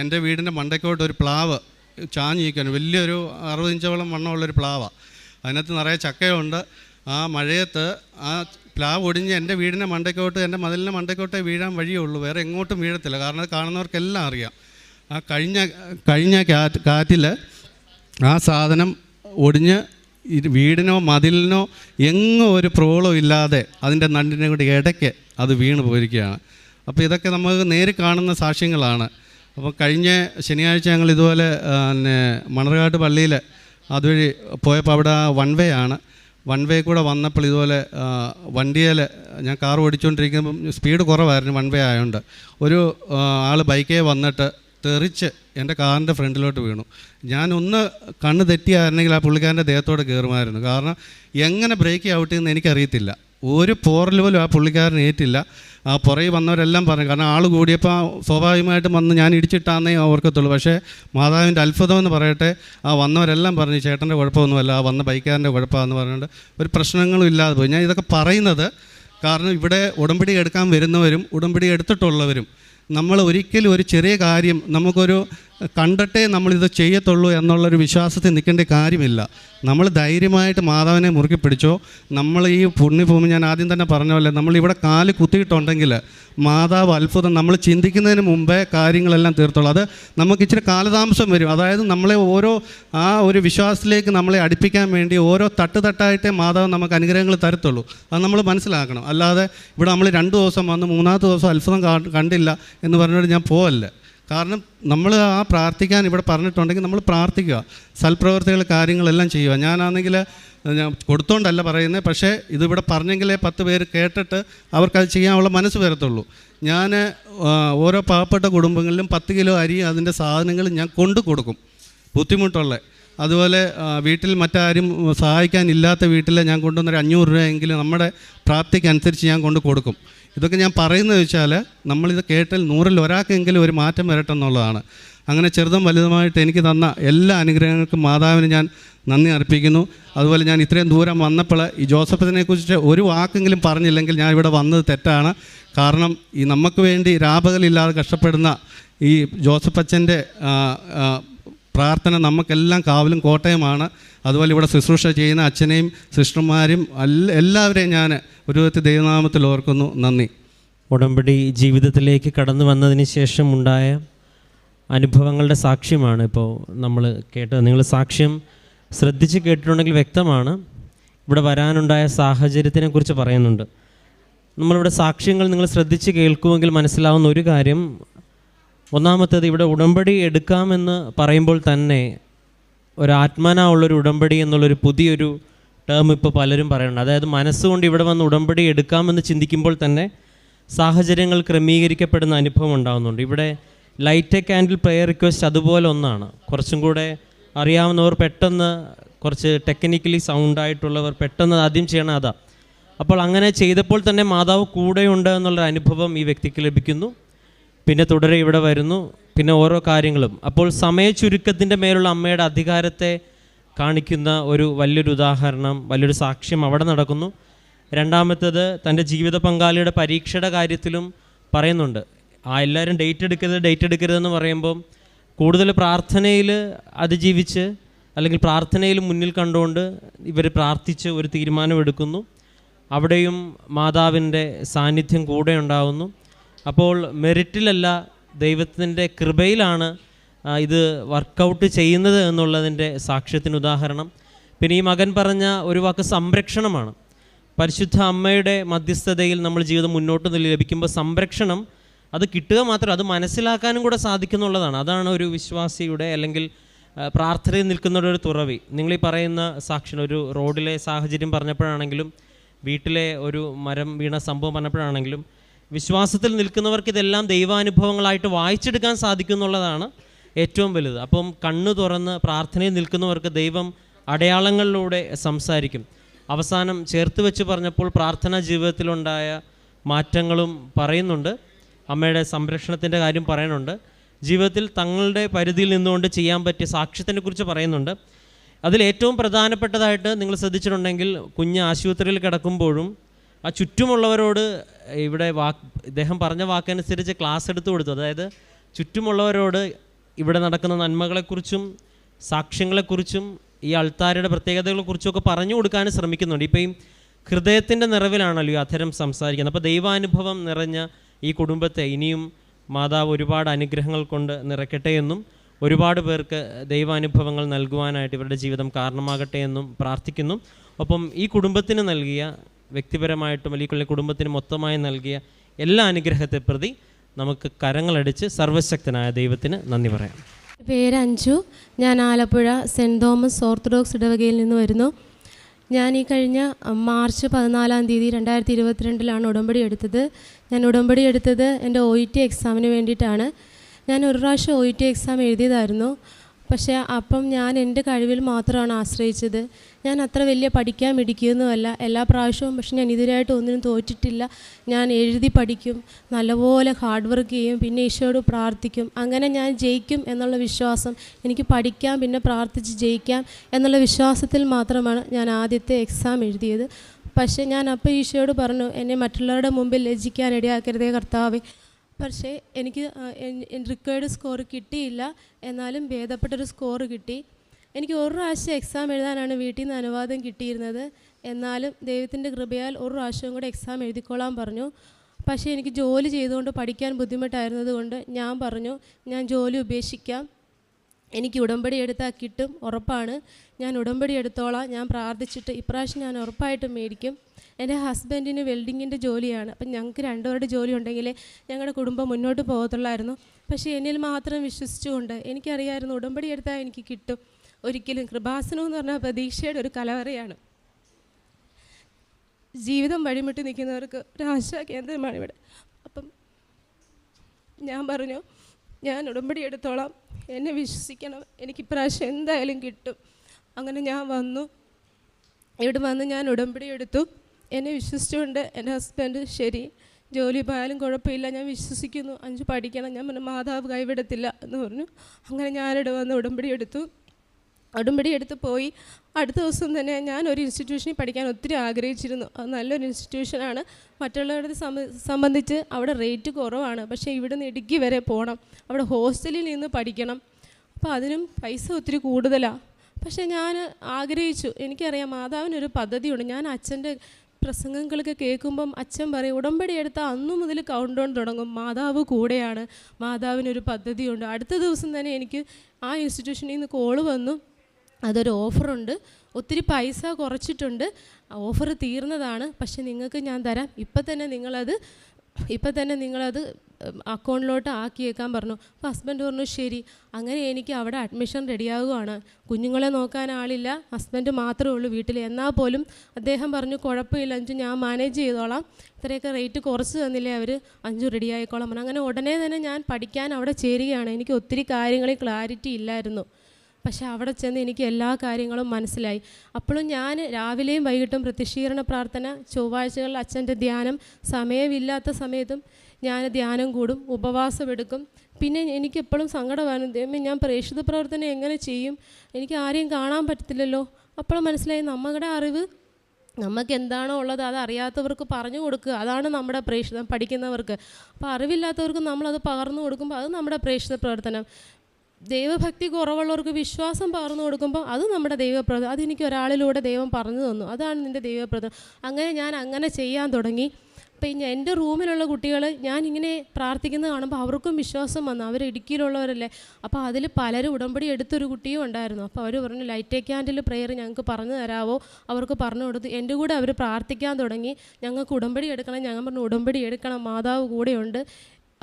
എന്റെ വീടിന്റെ മണ്ടയ്ക്കോട്ട് ഒരു പ്ലാവ് ചാഞ്ഞ് നിൽക്കുകയാണ് വലിയൊരു അറുപത് ഇഞ്ചോളം വണ്ണമുള്ളൊരു പ്ലാവാണ് അതിനകത്ത് നിറയെ ചക്കയുണ്ട്. ആ മഴയത്ത് ആ പ്ലാവ് ഒടിഞ്ഞ് എന്റെ വീടിന്റെ മണ്ടയ്ക്കോട്ട് എന്റെ മതിലിന്റെ മണ്ടയ്ക്കോട്ടേ വീഴാൻ വഴിയുള്ളൂ വേറെ എങ്ങോട്ടും വീഴത്തില്ല. കാരണം അത് കാണുന്നവർക്കെല്ലാം അറിയാം. ആ കഴിഞ്ഞ കഴിഞ്ഞ കാറ്റ് കാറ്റിൽ ആ സാധനം ഒടിഞ്ഞ് വീടിനോ മതിലിനോ എങ്ങും ഒരു പ്രോളോ ഇല്ലാതെ അതിന്റെ നണ്ടിനെ കൂടി ഇടയ്ക്ക് അത് വീണ് പോയിരിക്കുകയാണ്. അപ്പോൾ ഇതൊക്കെ നമുക്ക് നേരിൽ കാണുന്ന സാക്ഷ്യങ്ങളാണ്. അപ്പോൾ കഴിഞ്ഞ ശനിയാഴ്ച ഞങ്ങൾ ഇതുപോലെ പിന്നെ മണർകാട്ട് പള്ളിയിൽ അതുവഴി പോയപ്പോൾ അവിടെ വൺ വേ ആണ്. വൺ വേ കൂടെ വന്നപ്പോൾ ഇതുപോലെ വണ്ടിയിൽ ഞാൻ കാർ ഓടിച്ചുകൊണ്ടിരിക്കുമ്പം സ്പീഡ് കുറവായിരുന്നു വൺ വേ ആയതുകൊണ്ട് ഒരു ആൾ ബൈക്കേ വന്നിട്ട് തെറിച്ച് എന്റെ കാറിന്റെ ഫ്രണ്ടിലോട്ട് വീണു. ഞാനൊന്ന് കണ്ണ് തെറ്റിയായിരുന്നെങ്കിൽ ആ പുള്ളിക്കാരന്റെ ദേഹത്തോടെ കയറുമായിരുന്നു കാരണം എങ്ങനെ ബ്രേക്ക് ഔട്ട് ചെയ്യുന്ന എനിക്കറിയത്തില്ല. ഒരു പോറൽ പോലും ആ പുള്ളിക്കാരൻ ഏറ്റില്ല. ആ പുറകെ വന്നവരെല്ലാം പറഞ്ഞു. കാരണം ആൾ കൂടിയപ്പോൾ സ്വാഭാവികമായിട്ടും വന്ന് ഞാൻ ഇടിച്ചിട്ടാന്നേ ഓർക്കത്തുള്ളൂ. പക്ഷേ മാതാവിന്റെ അത്ഭുതം എന്ന് പറയട്ടെ ആ വന്നവരെല്ലാം പറഞ്ഞു ചേട്ടന്റെ കുഴപ്പമൊന്നുമല്ല ആ വന്ന ബൈക്കാരന്റെ കുഴപ്പമാണെന്ന് പറഞ്ഞുകൊണ്ട് ഒരു പ്രശ്നങ്ങളും ഇല്ലാതെ പോയി. ഞാൻ ഇതൊക്കെ പറയുന്നത് കാരണം ഇവിടെ ഉടമ്പടി എടുക്കാൻ വരുന്നവരും ഉടമ്പടി എടുത്തിട്ടുള്ളവരും നമ്മൾ ഒരിക്കലും ഒരു ചെറിയ കാര്യം നമുക്കൊരു കണ്ടിട്ടേ നമ്മളിത് ചെയ്യത്തുള്ളൂ എന്നുള്ളൊരു വിശ്വാസത്തിൽ നിൽക്കേണ്ട കാര്യമില്ല. നമ്മൾ ധൈര്യമായിട്ട് മാതാവിനെ മുറുക്കി പിടിച്ചോ നമ്മൾ ഈ പുണ്യഭൂമി ഞാൻ ആദ്യം തന്നെ പറഞ്ഞ പോലെ നമ്മൾ ഇവിടെ കാൽ കുത്തിയിട്ടുണ്ടെങ്കിൽ മാതാവ് അത്ഭുതം നമ്മൾ ചിന്തിക്കുന്നതിന് മുമ്പേ കാര്യങ്ങളെല്ലാം തീർത്തോളൂ. അത് നമുക്ക് ഇച്ചിരി കാലതാമസം വരും. അതായത് നമ്മളെ ഓരോ ആ ഒരു വിശ്വാസത്തിലേക്ക് നമ്മളെ അടുപ്പിക്കാൻ വേണ്ടി ഓരോ തട്ട് തട്ടായിട്ടേ മാതാവ് നമുക്ക് അനുഗ്രഹങ്ങൾ തരത്തുള്ളൂ. അത് നമ്മൾ മനസ്സിലാക്കണം. അല്ലാതെ ഇവിടെ നമ്മൾ രണ്ട് ദിവസം വന്ന് മൂന്നാമത്തെ ദിവസം അത്ഭുതം കണ്ടില്ല എന്ന് പറഞ്ഞുകൊണ്ട് ഞാൻ പോവല്ല. കാരണം നമ്മൾ ആ പ്രാർത്ഥിക്കാൻ ഇവിടെ പറഞ്ഞിട്ടുണ്ടെങ്കിൽ നമ്മൾ പ്രാർത്ഥിക്കുക. സൽപ്രവർത്തികൾ കാര്യങ്ങളെല്ലാം ചെയ്യുക. ഞാനാണെങ്കിൽ ഞാൻ കൊടുത്തോണ്ടല്ല പറയുന്നത് പക്ഷേ ഇതിവിടെ പറഞ്ഞെങ്കിലേ പത്ത് പേര് കേട്ടിട്ട് അവർക്കത് ചെയ്യാനുള്ള മനസ്സ് വരത്തുള്ളൂ. ഞാൻ ഓരോ പാവപ്പെട്ട കുടുംബങ്ങളിലും പത്ത് കിലോ അരി അതിന്റെ സാധനങ്ങൾ ഞാൻ കൊണ്ടു കൊടുക്കും. ബുദ്ധിമുട്ടുള്ള. അതുപോലെ വീട്ടിൽ മറ്റാരും സഹായിക്കാനില്ലാത്ത വീട്ടിൽ ഞാൻ കൊണ്ടുവന്നൊരു അഞ്ഞൂറ് രൂപയെങ്കിലും നമ്മുടെ പ്രാപ്തിക്കനുസരിച്ച് ഞാൻ കൊണ്ട് കൊടുക്കും. ഇതൊക്കെ ഞാൻ പറയുന്നത് വെച്ചാൽ നമ്മളിത് കേട്ടാൽ നൂറിൽ ഒരാൾക്കെങ്കിലും ഒരു മാറ്റം വരട്ടെ എന്നുള്ളതാണ്. അങ്ങനെ ചെറുതും വലുതുമായിട്ട് എനിക്ക് തന്ന എല്ലാ അനുഗ്രഹങ്ങൾക്കും മാതാവിന് ഞാൻ നന്ദി അർപ്പിക്കുന്നു. അതുപോലെ ഞാൻ ഇത്രയും ദൂരം വന്നപ്പോൾ ഈ ജോസഫത്തിനെ കുറിച്ച് ഒരു വാക്കെങ്കിലും പറഞ്ഞില്ലെങ്കിൽ ഞാൻ ഇവിടെ വന്നത് തെറ്റാണ്. കാരണം ഈ നമുക്ക് വേണ്ടി രാപകലില്ലാതെ കഷ്ടപ്പെടുന്ന ഈ ജോസഫ് അച്ഛന്റെ ആ, ആ, പ്രാർത്ഥന നമുക്കെല്ലാം കാവലും കോട്ടയമാണ്. അതുപോലെ ഇവിടെ ശുശ്രൂഷ ചെയ്യുന്ന അച്ഛനെയും സിസ്റ്റർമാരും എല്ലാവരെയും ഞാൻ ഒരു വിധത്തിൽ ദൈവനാമത്തിൽ ഓർക്കുന്നു. നന്ദി. ഉടമ്പടി ജീവിതത്തിലേക്ക് കടന്നു വന്നതിന് ശേഷം ഉണ്ടായ അനുഭവങ്ങളുടെ സാക്ഷ്യമാണ് ഇപ്പോൾ നമ്മൾ കേട്ടത്. നിങ്ങൾ സാക്ഷ്യം ശ്രദ്ധിച്ച് കേട്ടിട്ടുണ്ടെങ്കിൽ വ്യക്തമാണ്. ഇവിടെ വരാനുണ്ടായ സാഹചര്യത്തിനെ കുറിച്ച് പറയുന്നുണ്ട്. നമ്മളിവിടെ സാക്ഷ്യങ്ങൾ നിങ്ങൾ ശ്രദ്ധിച്ച് കേൾക്കുമെങ്കിൽ മനസ്സിലാവുന്ന ഒരു കാര്യം ഒന്നാമത്തേത് ഇവിടെ ഉടമ്പടി എടുക്കാമെന്ന് പറയുമ്പോൾ തന്നെ ഒരു ആത്മന ഉള്ളൊരു ഉടമ്പടി എന്നുള്ളൊരു പുതിയൊരു ടേം ഇപ്പോൾ പലരും പറയുന്നുണ്ട്. അതായത് മനസ്സുകൊണ്ട് ഇവിടെ വന്ന് ഉടമ്പടി എടുക്കാമെന്ന് ചിന്തിക്കുമ്പോൾ തന്നെ സാഹചര്യങ്ങൾ ക്രമീകരിക്കപ്പെടുന്ന അനുഭവം ഉണ്ടാകുന്നുണ്ട് ഇവിടെ light a candle prayer request അതുപോലെ ഒന്നാണ്. കുറച്ചും കൂടെ അറിയാവുന്നവർ പെട്ടെന്ന് കുറച്ച് ടെക്നിക്കലി സൗണ്ട് ആയിട്ടുള്ളവർ പെട്ടെന്ന് ആദ്യം ചെയ്യണം അതാ. അപ്പോൾ അങ്ങനെ ചെയ്തപ്പോൾ തന്നെ മാതാവ് കൂടെയുണ്ട് എന്നുള്ളൊരു അനുഭവം ഈ വ്യക്തിക്ക് ലഭിക്കുന്നു. പിന്നെ തുടരെ ഇവിടെ വരുന്നു. പിന്നെ ഓരോ കാര്യങ്ങളും. അപ്പോൾ സമയ ചുരുക്കത്തിന്റെ മേലുള്ള അമ്മയുടെ അധികാരത്തെ കാണിക്കുന്ന ഒരു വലിയൊരു ഉദാഹരണം വലിയൊരു സാക്ഷ്യം അവിടെ നടക്കുന്നു. രണ്ടാമത്തേത് തന്റെ ജീവിത പങ്കാളിയുടെ പരീക്ഷയുടെ കാര്യത്തിലും പറയുന്നുണ്ട്. ആ എല്ലാവരും ഡേറ്റ് എടുക്കരുത് ഡേറ്റ് എടുക്കരുതെന്ന് പറയുമ്പം കൂടുതൽ പ്രാർത്ഥനയിൽ അതിജീവിച്ച് അല്ലെങ്കിൽ പ്രാർത്ഥനയിൽ മുന്നിൽ കണ്ടുകൊണ്ട് ഇവർ പ്രാർത്ഥിച്ച് ഒരു തീരുമാനമെടുക്കുന്നു. അവിടെയും മാതാവിന്റെ സാന്നിധ്യം കൂടെ ഉണ്ടാവുന്നു. അപ്പോൾ മെറിറ്റിലല്ല ദൈവത്തിന്റെ കൃപയിലാണ് ഇത് വർക്കൗട്ട് ചെയ്യുന്നത് എന്നുള്ളതിന്റെ സാക്ഷ്യത്തിന് ഉദാഹരണം. പിന്നെ ഈ മകൻ പറഞ്ഞ ഒരു വാക്ക് സംരക്ഷണമാണ്. പരിശുദ്ധ അമ്മയുടെ മധ്യസ്ഥതയിൽ നമ്മൾ ജീവിതം മുന്നോട്ട് ലഭിക്കുമ്പോൾ സംരക്ഷണം അത് കിട്ടുക മാത്രം അത് മനസ്സിലാക്കാനും കൂടെ സാധിക്കുന്നുള്ളതാണ്. അതാണ് ഒരു വിശ്വാസിയുടെ അല്ലെങ്കിൽ പ്രാർത്ഥനയിൽ നിൽക്കുന്നവരുടെ ഒരു തുറവി. നിങ്ങൾ ഈ പറയുന്ന സാക്ഷ്യം ഒരു റോഡിലെ സാഹചര്യം പറഞ്ഞപ്പോഴാണെങ്കിലും വീട്ടിലെ ഒരു മരം വീണ സംഭവം പറഞ്ഞപ്പോഴാണെങ്കിലും വിശ്വാസത്തിൽ നിൽക്കുന്നവർക്ക് ഇതെല്ലാം ദൈവാനുഭവങ്ങളായിട്ട് വായിച്ചെടുക്കാൻ സാധിക്കുന്നുള്ളതാണ് ഏറ്റവും വലുത്. അപ്പം കണ്ണു തുറന്ന് പ്രാർത്ഥനയിൽ നിൽക്കുന്നവർക്ക് ദൈവം അടയാളങ്ങളിലൂടെ സംസാരിക്കും. അവസാനം ചേർത്ത് വെച്ച് പറഞ്ഞപ്പോൾ പ്രാർത്ഥനാ ജീവിതത്തിലുണ്ടായ മാറ്റങ്ങളും പറയുന്നുണ്ട്. അമ്മയുടെ സംരക്ഷണത്തിന്റെ കാര്യം പറയുന്നുണ്ട് ജീവിതത്തിൽ തങ്ങളുടെ പരിധിയിൽ നിന്നുകൊണ്ട് ചെയ്യാൻ പറ്റിയ സാക്ഷ്യത്തിനെ കുറിച്ച് പറയുന്നുണ്ട്. അതിൽ ഏറ്റവും പ്രധാനപ്പെട്ടതായിട്ട് നിങ്ങൾ ശ്രദ്ധിച്ചിട്ടുണ്ടെങ്കിൽ കുഞ്ഞ് ആശുപത്രിയിൽ കിടക്കുമ്പോഴും ആ ചുറ്റുമുള്ളവരോട് ഇവിടെ വാക്ക് ഇദ്ദേഹം പറഞ്ഞ വാക്കനുസരിച്ച് ക്ലാസ് എടുത്തു കൊടുത്തു. അതായത് ചുറ്റുമുള്ളവരോട് ഇവിടെ നടക്കുന്ന നന്മകളെക്കുറിച്ചും സാക്ഷ്യങ്ങളെക്കുറിച്ചും ഈ അൾത്താരയുടെ പ്രത്യേകതകളെക്കുറിച്ചും ഒക്കെ പറഞ്ഞു കൊടുക്കാൻ ശ്രമിക്കുന്നുണ്ട്. ഇപ്പം ഈ ഹൃദയത്തിന്റെ നിറവിലാണല്ലോ അധരം സംസാരിക്കുന്നത്. അപ്പോൾ ദൈവാനുഭവം നിറഞ്ഞ ഈ കുടുംബത്തെ ഇനിയും മാതാവ് ഒരുപാട് അനുഗ്രഹങ്ങൾ കൊണ്ട് നിറയ്ക്കട്ടെ എന്നും ഒരുപാട് പേർക്ക് ദൈവാനുഭവങ്ങൾ നൽകുവാനായിട്ട് ഇവരുടെ ജീവിതം കാരണമാകട്ടെ എന്നും പ്രാർത്ഥിക്കുന്നു. ഒപ്പം ഈ കുടുംബത്തിന് നൽകിയ വ്യക്തിപരമായിട്ടും അല്ലെങ്കിൽ കുടുംബത്തിന് മൊത്തമായി നൽകിയ എല്ലാ അനുഗ്രഹത്തെ പ്രതി നമുക്ക് കരങ്ങളടിച്ച് സർവശക്തനായ ദൈവത്തിന് നന്ദി പറയാം. പേര് അഞ്ജു. ഞാൻ ആലപ്പുഴ സെന്റ് തോമസ് ഓർത്തഡോക്സ് ഇടവകയിൽ നിന്ന് വരുന്നു. ഞാൻ ഈ കഴിഞ്ഞ മാർച്ച് പതിനാലാം തീയതി രണ്ടായിരത്തി ഇരുപത്തിരണ്ടിലാണ് ഉടമ്പടി എടുത്തത്. ഞാൻ ഉടമ്പടി എടുത്തത് എന്റെ ഒ ഇ ടി എക്സാമിന് വേണ്ടിയിട്ടാണ്. ഞാൻ ഒരു പ്രാവശ്യം ഒ ഇ ടി എക്സാം എഴുതിയതായിരുന്നു. പക്ഷേ അപ്പം ഞാൻ എന്റെ കഴിവിൽ മാത്രമാണ് ആശ്രയിച്ചത്. ഞാൻ അത്ര വലിയ പഠിക്കാൻ മിടിക്കുന്നതല്ല എല്ലാ പ്രാവശ്യവും പക്ഷെ ഞാൻ ഇതിനായിട്ട് ഒന്നിനും തോറ്റിട്ടില്ല. ഞാൻ എഴുതി പഠിക്കും നല്ലപോലെ ഹാർഡ് വർക്ക് ചെയ്യും പിന്നെ ഈശോയോട് പ്രാർത്ഥിക്കും. അങ്ങനെ ഞാൻ ജയിക്കും എന്നുള്ള വിശ്വാസം എനിക്ക് പഠിക്കാം പിന്നെ പ്രാർത്ഥിച്ച് ജയിക്കാം എന്നുള്ള വിശ്വാസത്തിൽ മാത്രമാണ് ഞാൻ ആദ്യത്തെ എക്സാം എഴുതിയത്. പക്ഷേ ഞാൻ അപ്പോൾ ഈശോയോട് പറഞ്ഞു എന്നെ മറ്റുള്ളവരുടെ മുമ്പിൽ ലജ്ജിക്കാൻ ഇടയാക്കരുതേ കർത്താവേ. പക്ഷേ എനിക്ക് റിക്വയർഡ് സ്കോർ കിട്ടിയില്ല. എന്നാലും ഭേദപ്പെട്ടൊരു സ്കോർ കിട്ടി. എനിക്ക് ഒരു പ്രാവശ്യം എക്സാം എഴുതാനാണ് വീട്ടിൽ നിന്ന് അനുവാദം കിട്ടിയിരുന്നത്. എന്നാലും ദൈവത്തിന്റെ കൃപയാൽ ഒരു പ്രാവശ്യം കൂടെ എക്സാം എഴുതിക്കോളാൻ പറഞ്ഞു. പക്ഷേ എനിക്ക് ജോലി ചെയ്തുകൊണ്ട് പഠിക്കാൻ ബുദ്ധിമുട്ടായിരുന്നത് കൊണ്ട് ഞാൻ പറഞ്ഞു ഞാൻ ജോലി ഉപേക്ഷിക്കാം. എനിക്ക് ഉടമ്പടി എടുത്താൽ കിട്ടും. ഉറപ്പാണ്. ഞാൻ ഉടമ്പടി എടുത്തോളാം. ഞാൻ പ്രാർത്ഥിച്ചിട്ട് ഇപ്രാവശ്യം ഞാൻ ഉറപ്പായിട്ടും മേടിക്കും. എന്റെ ഹസ്ബൻഡിന് വെൽഡിങ്ങിന്റെ ജോലിയാണ്. അപ്പം ഞങ്ങൾക്ക് രണ്ടുപേരുടെ ജോലി ഉണ്ടെങ്കിലേ ഞങ്ങളുടെ കുടുംബം മുന്നോട്ട് പോകത്തുള്ളായിരുന്നു. പക്ഷേ എന്നിൽ മാത്രം വിശ്വസിച്ചുകൊണ്ട് എനിക്കറിയായിരുന്നു ഉടമ്പടി എടുത്താൽ എനിക്ക് കിട്ടും. ഒരിക്കലും കൃപാസനം എന്ന് പറഞ്ഞാൽ പ്രതീക്ഷയുടെ ഒരു കലവറയാണ്. ജീവിതം വഴിമുട്ടി നിൽക്കുന്നവർക്ക് ഒരു ആശാ കേന്ദ്രമാണ് ഇവിടെ. അപ്പം ഞാൻ പറഞ്ഞു ഞാൻ ഉടമ്പടി എടുത്തോളാം. എന്നെ വിശ്വസിക്കണം. എനിക്ക് ഇപ്രാവശ്യം എന്തായാലും കിട്ടും. അങ്ങനെ ഞാൻ വന്നു. ഇവിടെ വന്ന് ഞാൻ ഉടമ്പടി എടുത്തു. എന്നെ വിശ്വസിച്ചുകൊണ്ട് എന്റെ ഹസ്ബൻഡ് ശരി ജോലി പോയാലും കുഴപ്പമില്ല ഞാൻ വിശ്വസിക്കുന്നു അഞ്ച് പഠിക്കണം ഞാൻ പറഞ്ഞു മാതാവ് കൈവിടത്തില്ല എന്ന് പറഞ്ഞു. അങ്ങനെ ഞാനിവിടെ വന്ന് ഉടമ്പടി എടുത്തു. ഉടമ്പടി എടുത്ത് പോയി. അടുത്ത ദിവസം തന്നെ ഞാൻ ഒരു ഇൻസ്റ്റിറ്റ്യൂഷനിൽ പഠിക്കാൻ ഒത്തിരി ആഗ്രഹിച്ചിരുന്നു. അത് നല്ലൊരു ഇൻസ്റ്റിറ്റ്യൂഷനാണ് മറ്റുള്ളവരുടെ സംബന്ധിച്ച് അവിടെ റേറ്റ് കുറവാണ്. പക്ഷേ ഇവിടുന്ന് ഇടുക്കി വരെ പോകണം അവിടെ ഹോസ്റ്റലിൽ നിന്ന് പഠിക്കണം. അപ്പോൾ അതിനും പൈസ ഒത്തിരി കൂടുതലാണ് പക്ഷേ ഞാൻ ആഗ്രഹിച്ചു. എനിക്കറിയാം മാതാവിനൊരു പദ്ധതിയുണ്ട്. ഞാൻ അച്ഛന്റെ പ്രസംഗങ്ങളൊക്കെ കേൾക്കുമ്പം അച്ഛൻ പറയും ഉടമ്പടി എടുത്ത അന്നു മുതൽ കൗണ്ട് ഡൗൺ തുടങ്ങും. മാതാവ് കൂടെയാണ്. മാതാവിനൊരു പദ്ധതിയുണ്ട്. അടുത്ത ദിവസം തന്നെ എനിക്ക് ആ ഇൻസ്റ്റിറ്റ്യൂഷനിൽ നിന്ന് കോൾ വന്നു. അതൊരു ഓഫറുണ്ട് ഒത്തിരി പൈസ കുറച്ചിട്ടുണ്ട്. ഓഫർ തീർന്നതാണ്. പക്ഷെ നിങ്ങൾക്ക് ഞാൻ തരാം. ഇപ്പം തന്നെ നിങ്ങളത് ഇപ്പം തന്നെ നിങ്ങളത് അക്കൗണ്ടിലോട്ട് ആക്കിയേക്കാൻ പറഞ്ഞു. അപ്പോൾ ഹസ്ബൻഡ് പറഞ്ഞു ശരി അങ്ങനെ എനിക്ക് അവിടെ അഡ്മിഷൻ റെഡിയാവുകയാണ് കുഞ്ഞുങ്ങളെ നോക്കാൻ ആളില്ല ഹസ്ബൻഡ് മാത്രമേ ഉള്ളൂ വീട്ടിൽ എന്നാൽ പോലും അദ്ദേഹം പറഞ്ഞു കുഴപ്പമില്ല അഞ്ചു ഞാൻ മാനേജ് ചെയ്തോളാം. ഇത്രയൊക്കെ റേറ്റ് കുറച്ച് തന്നില്ലേ അവർ അഞ്ചു റെഡിയായിക്കോളാം പറഞ്ഞു. അങ്ങനെ ഉടനെ തന്നെ ഞാൻ പഠിക്കാൻ അവിടെ ചേരുകയാണ്. എനിക്ക് ഒത്തിരി കാര്യങ്ങളിൽ ക്ലാരിറ്റി ഇല്ലായിരുന്നു. പക്ഷേ അവിടെ ചെന്ന് എനിക്ക് എല്ലാ കാര്യങ്ങളും മനസ്സിലായി. അപ്പോഴും ഞാൻ രാവിലെയും വൈകിട്ടും പ്രതിഷീകരണ പ്രാർത്ഥന ചൊവ്വാഴ്ചകളിൽ അച്ഛന്റെ ധ്യാനം സമയമില്ലാത്ത സമയത്തും ഞാൻ ധ്യാനം കൂടും ഉപവാസം എടുക്കും. പിന്നെ എനിക്കെപ്പോഴും സങ്കടമാണ് ദൈവമേ ഞാൻ പ്രേക്ഷിത പ്രവർത്തനം എങ്ങനെ ചെയ്യും? എനിക്ക് ആരെയും കാണാൻ പറ്റത്തില്ലല്ലോ. അപ്പോൾ മനസ്സിലായി നമ്മുടെ അറിവ് നമുക്ക് എന്താണോ ഉള്ളത് അത് അറിയാത്തവർക്ക് പറഞ്ഞു കൊടുക്കുക. അതാണ് നമ്മുടെ പ്രേക്ഷിതം പഠിക്കുന്നവർക്ക്. അപ്പോൾ അറിവില്ലാത്തവർക്ക് നമ്മളത് പകർന്നു കൊടുക്കുമ്പോൾ അത് നമ്മുടെ പ്രേക്ഷിത പ്രവർത്തനം. ദൈവഭക്തി കുറവുള്ളവർക്ക് വിശ്വാസം പകർന്നു കൊടുക്കുമ്പോൾ അത് നമ്മുടെ ദൈവപ്രവർത്തനം അതെനിക്ക് ഒരാളിലൂടെ ദൈവം പറഞ്ഞു തന്നു. അതാണ് നിന്റെ ദൈവപ്രവർത്തനം അങ്ങനെ ഞാൻ അങ്ങനെ ചെയ്യാൻ തുടങ്ങി. അപ്പം എന്റെ റൂമിലുള്ള കുട്ടികൾ ഞാൻ ഇങ്ങനെ പ്രാർത്ഥിക്കുന്നത് കാണുമ്പോൾ അവർക്കും വിശ്വാസം വന്നു. അവർ ഇടുക്കിയിലുള്ളവരല്ലേ. അപ്പോൾ അതിൽ പലരും ഉടമ്പടി എടുത്തൊരു കുട്ടിയും ഉണ്ടായിരുന്നു. അപ്പോൾ അവർ പറഞ്ഞു ലൈറ്റേ ക്യാൻഡിൽ പ്രെയർ ഞങ്ങൾക്ക് പറഞ്ഞു തരാവോ? അവർക്ക് പറഞ്ഞു കൊടുത്തു. എന്റെ കൂടെ അവർ പ്രാർത്ഥിക്കാൻ തുടങ്ങി. ഞങ്ങൾക്ക് ഉടമ്പടി എടുക്കണം. ഞങ്ങൾ പറഞ്ഞു ഉടമ്പടി എടുക്കണം. മാതാവ് കൂടെയുണ്ട്.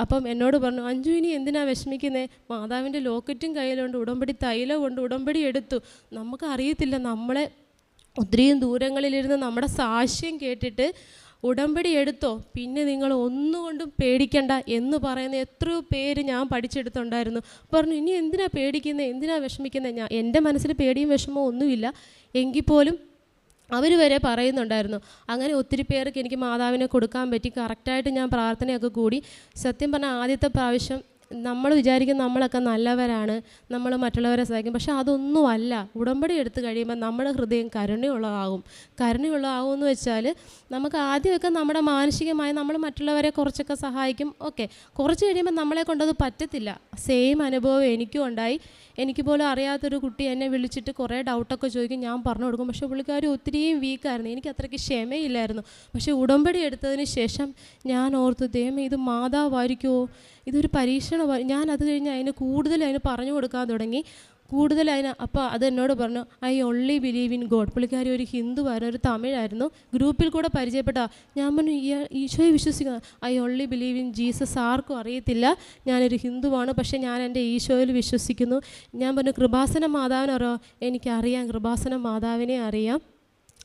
അപ്പം എന്നോട് പറഞ്ഞു അഞ്ജു ഇനി എന്തിനാ വിഷമിക്കുന്നത് മാതാവിന്റെ ലോക്കറ്റും കയ്യിലുണ്ട്. ഉടമ്പടി തൈലം കൊണ്ട് ഉടമ്പടി എടുത്തു. നമുക്ക് അറിയത്തില്ല നമ്മളെ ഒത്തിരിയും ദൂരങ്ങളിലിരുന്ന് നമ്മുടെ സാക്ഷ്യം കേട്ടിട്ട് ഉടമ്പടി എടുത്തോ? പിന്നെ നിങ്ങൾ ഒന്നുകൊണ്ടും പേടിക്കണ്ട എന്ന് പറയുന്ന എത്രയോ പേര് ഞാൻ പഠിച്ചെടുത്തുണ്ടായിരുന്നു. പറഞ്ഞു ഇനി എന്തിനാ പേടിക്കുന്നത് എന്തിനാ വിഷമിക്കുന്നത് ഞാൻ എന്റെ മനസ്സിൽ പേടിയും വിഷമവും ഒന്നുമില്ല. എങ്കിൽ പോലും അവർ വരെ പറയുന്നുണ്ടായിരുന്നു. അങ്ങനെ ഒത്തിരി പേർക്ക് എനിക്ക് മാതാവിനെ കൊടുക്കാൻ പറ്റി. കറക്റ്റായിട്ട് ഞാൻ പ്രാർത്ഥനയൊക്കെ കൂടി. സത്യം പറഞ്ഞാൽ ആദ്യത്തെ പ്രാവശ്യം നമ്മൾ വിചാരിക്കും നമ്മളൊക്കെ നല്ലവരാണ് നമ്മൾ മറ്റുള്ളവരെ സഹായിക്കും. പക്ഷെ അതൊന്നുമല്ല. ഉടമ്പടി എടുത്തു കഴിയുമ്പോൾ നമ്മുടെ ഹൃദയം കരുണയുള്ളതാകും. കരുണയുള്ളതാകും എന്ന് വെച്ചാൽ നമുക്ക് ആദ്യമൊക്കെ നമ്മുടെ മാനസികമായി നമ്മൾ മറ്റുള്ളവരെ കുറച്ചൊക്കെ സഹായിക്കും. ഓക്കെ. കുറച്ച് കഴിയുമ്പോൾ നമ്മളെ കൊണ്ടത് പറ്റത്തില്ല. സെയിം അനുഭവം എനിക്കും ഉണ്ടായി. എനിക്ക് പോലും അറിയാത്തൊരു കുട്ടി എന്നെ വിളിച്ചിട്ട് കുറേ ഡൗട്ടൊക്കെ ചോദിക്കും. ഞാൻ പറഞ്ഞു കൊടുക്കും. പക്ഷേ പുള്ളിക്കാരി ഒത്തിരിയും വീക്കായിരുന്നു. എനിക്ക് അത്രയ്ക്ക് ക്ഷമയില്ലായിരുന്നു. പക്ഷേ ഉടമ്പടി എടുത്തതിന് ശേഷം ഞാൻ ഓർത്തു ദൈവം ഇത് മാതാവായിരിക്കുമോ ഇതൊരു പരീക്ഷണമായി ഞാൻ അത് കഴിഞ്ഞ് അതിന് കൂടുതൽ അതിന് പറഞ്ഞു കൊടുക്കാൻ തുടങ്ങി. കൂടുതൽ അതിന് അപ്പോൾ അത് എന്നോട് പറഞ്ഞു I only believe in God പുള്ളിക്കാരി ഒരു ഹിന്ദുവായിരുന്നു ഒരു തമിഴായിരുന്നു. ഗ്രൂപ്പിൽ കൂടെ പരിചയപ്പെട്ട ഞാൻ പറഞ്ഞു ഈശോയെ വിശ്വസിക്കുന്ന I only believe in Jesus ആർക്കും അറിയത്തില്ല. ഞാനൊരു ഹിന്ദുവാണ് പക്ഷേ ഞാൻ എന്റെ ഈശോയിൽ വിശ്വസിക്കുന്നു. ഞാൻ പറഞ്ഞു കൃപാസന മാതാവിനറിയോ എനിക്കറിയാം കൃപാസന മാതാവിനെ അറിയാം.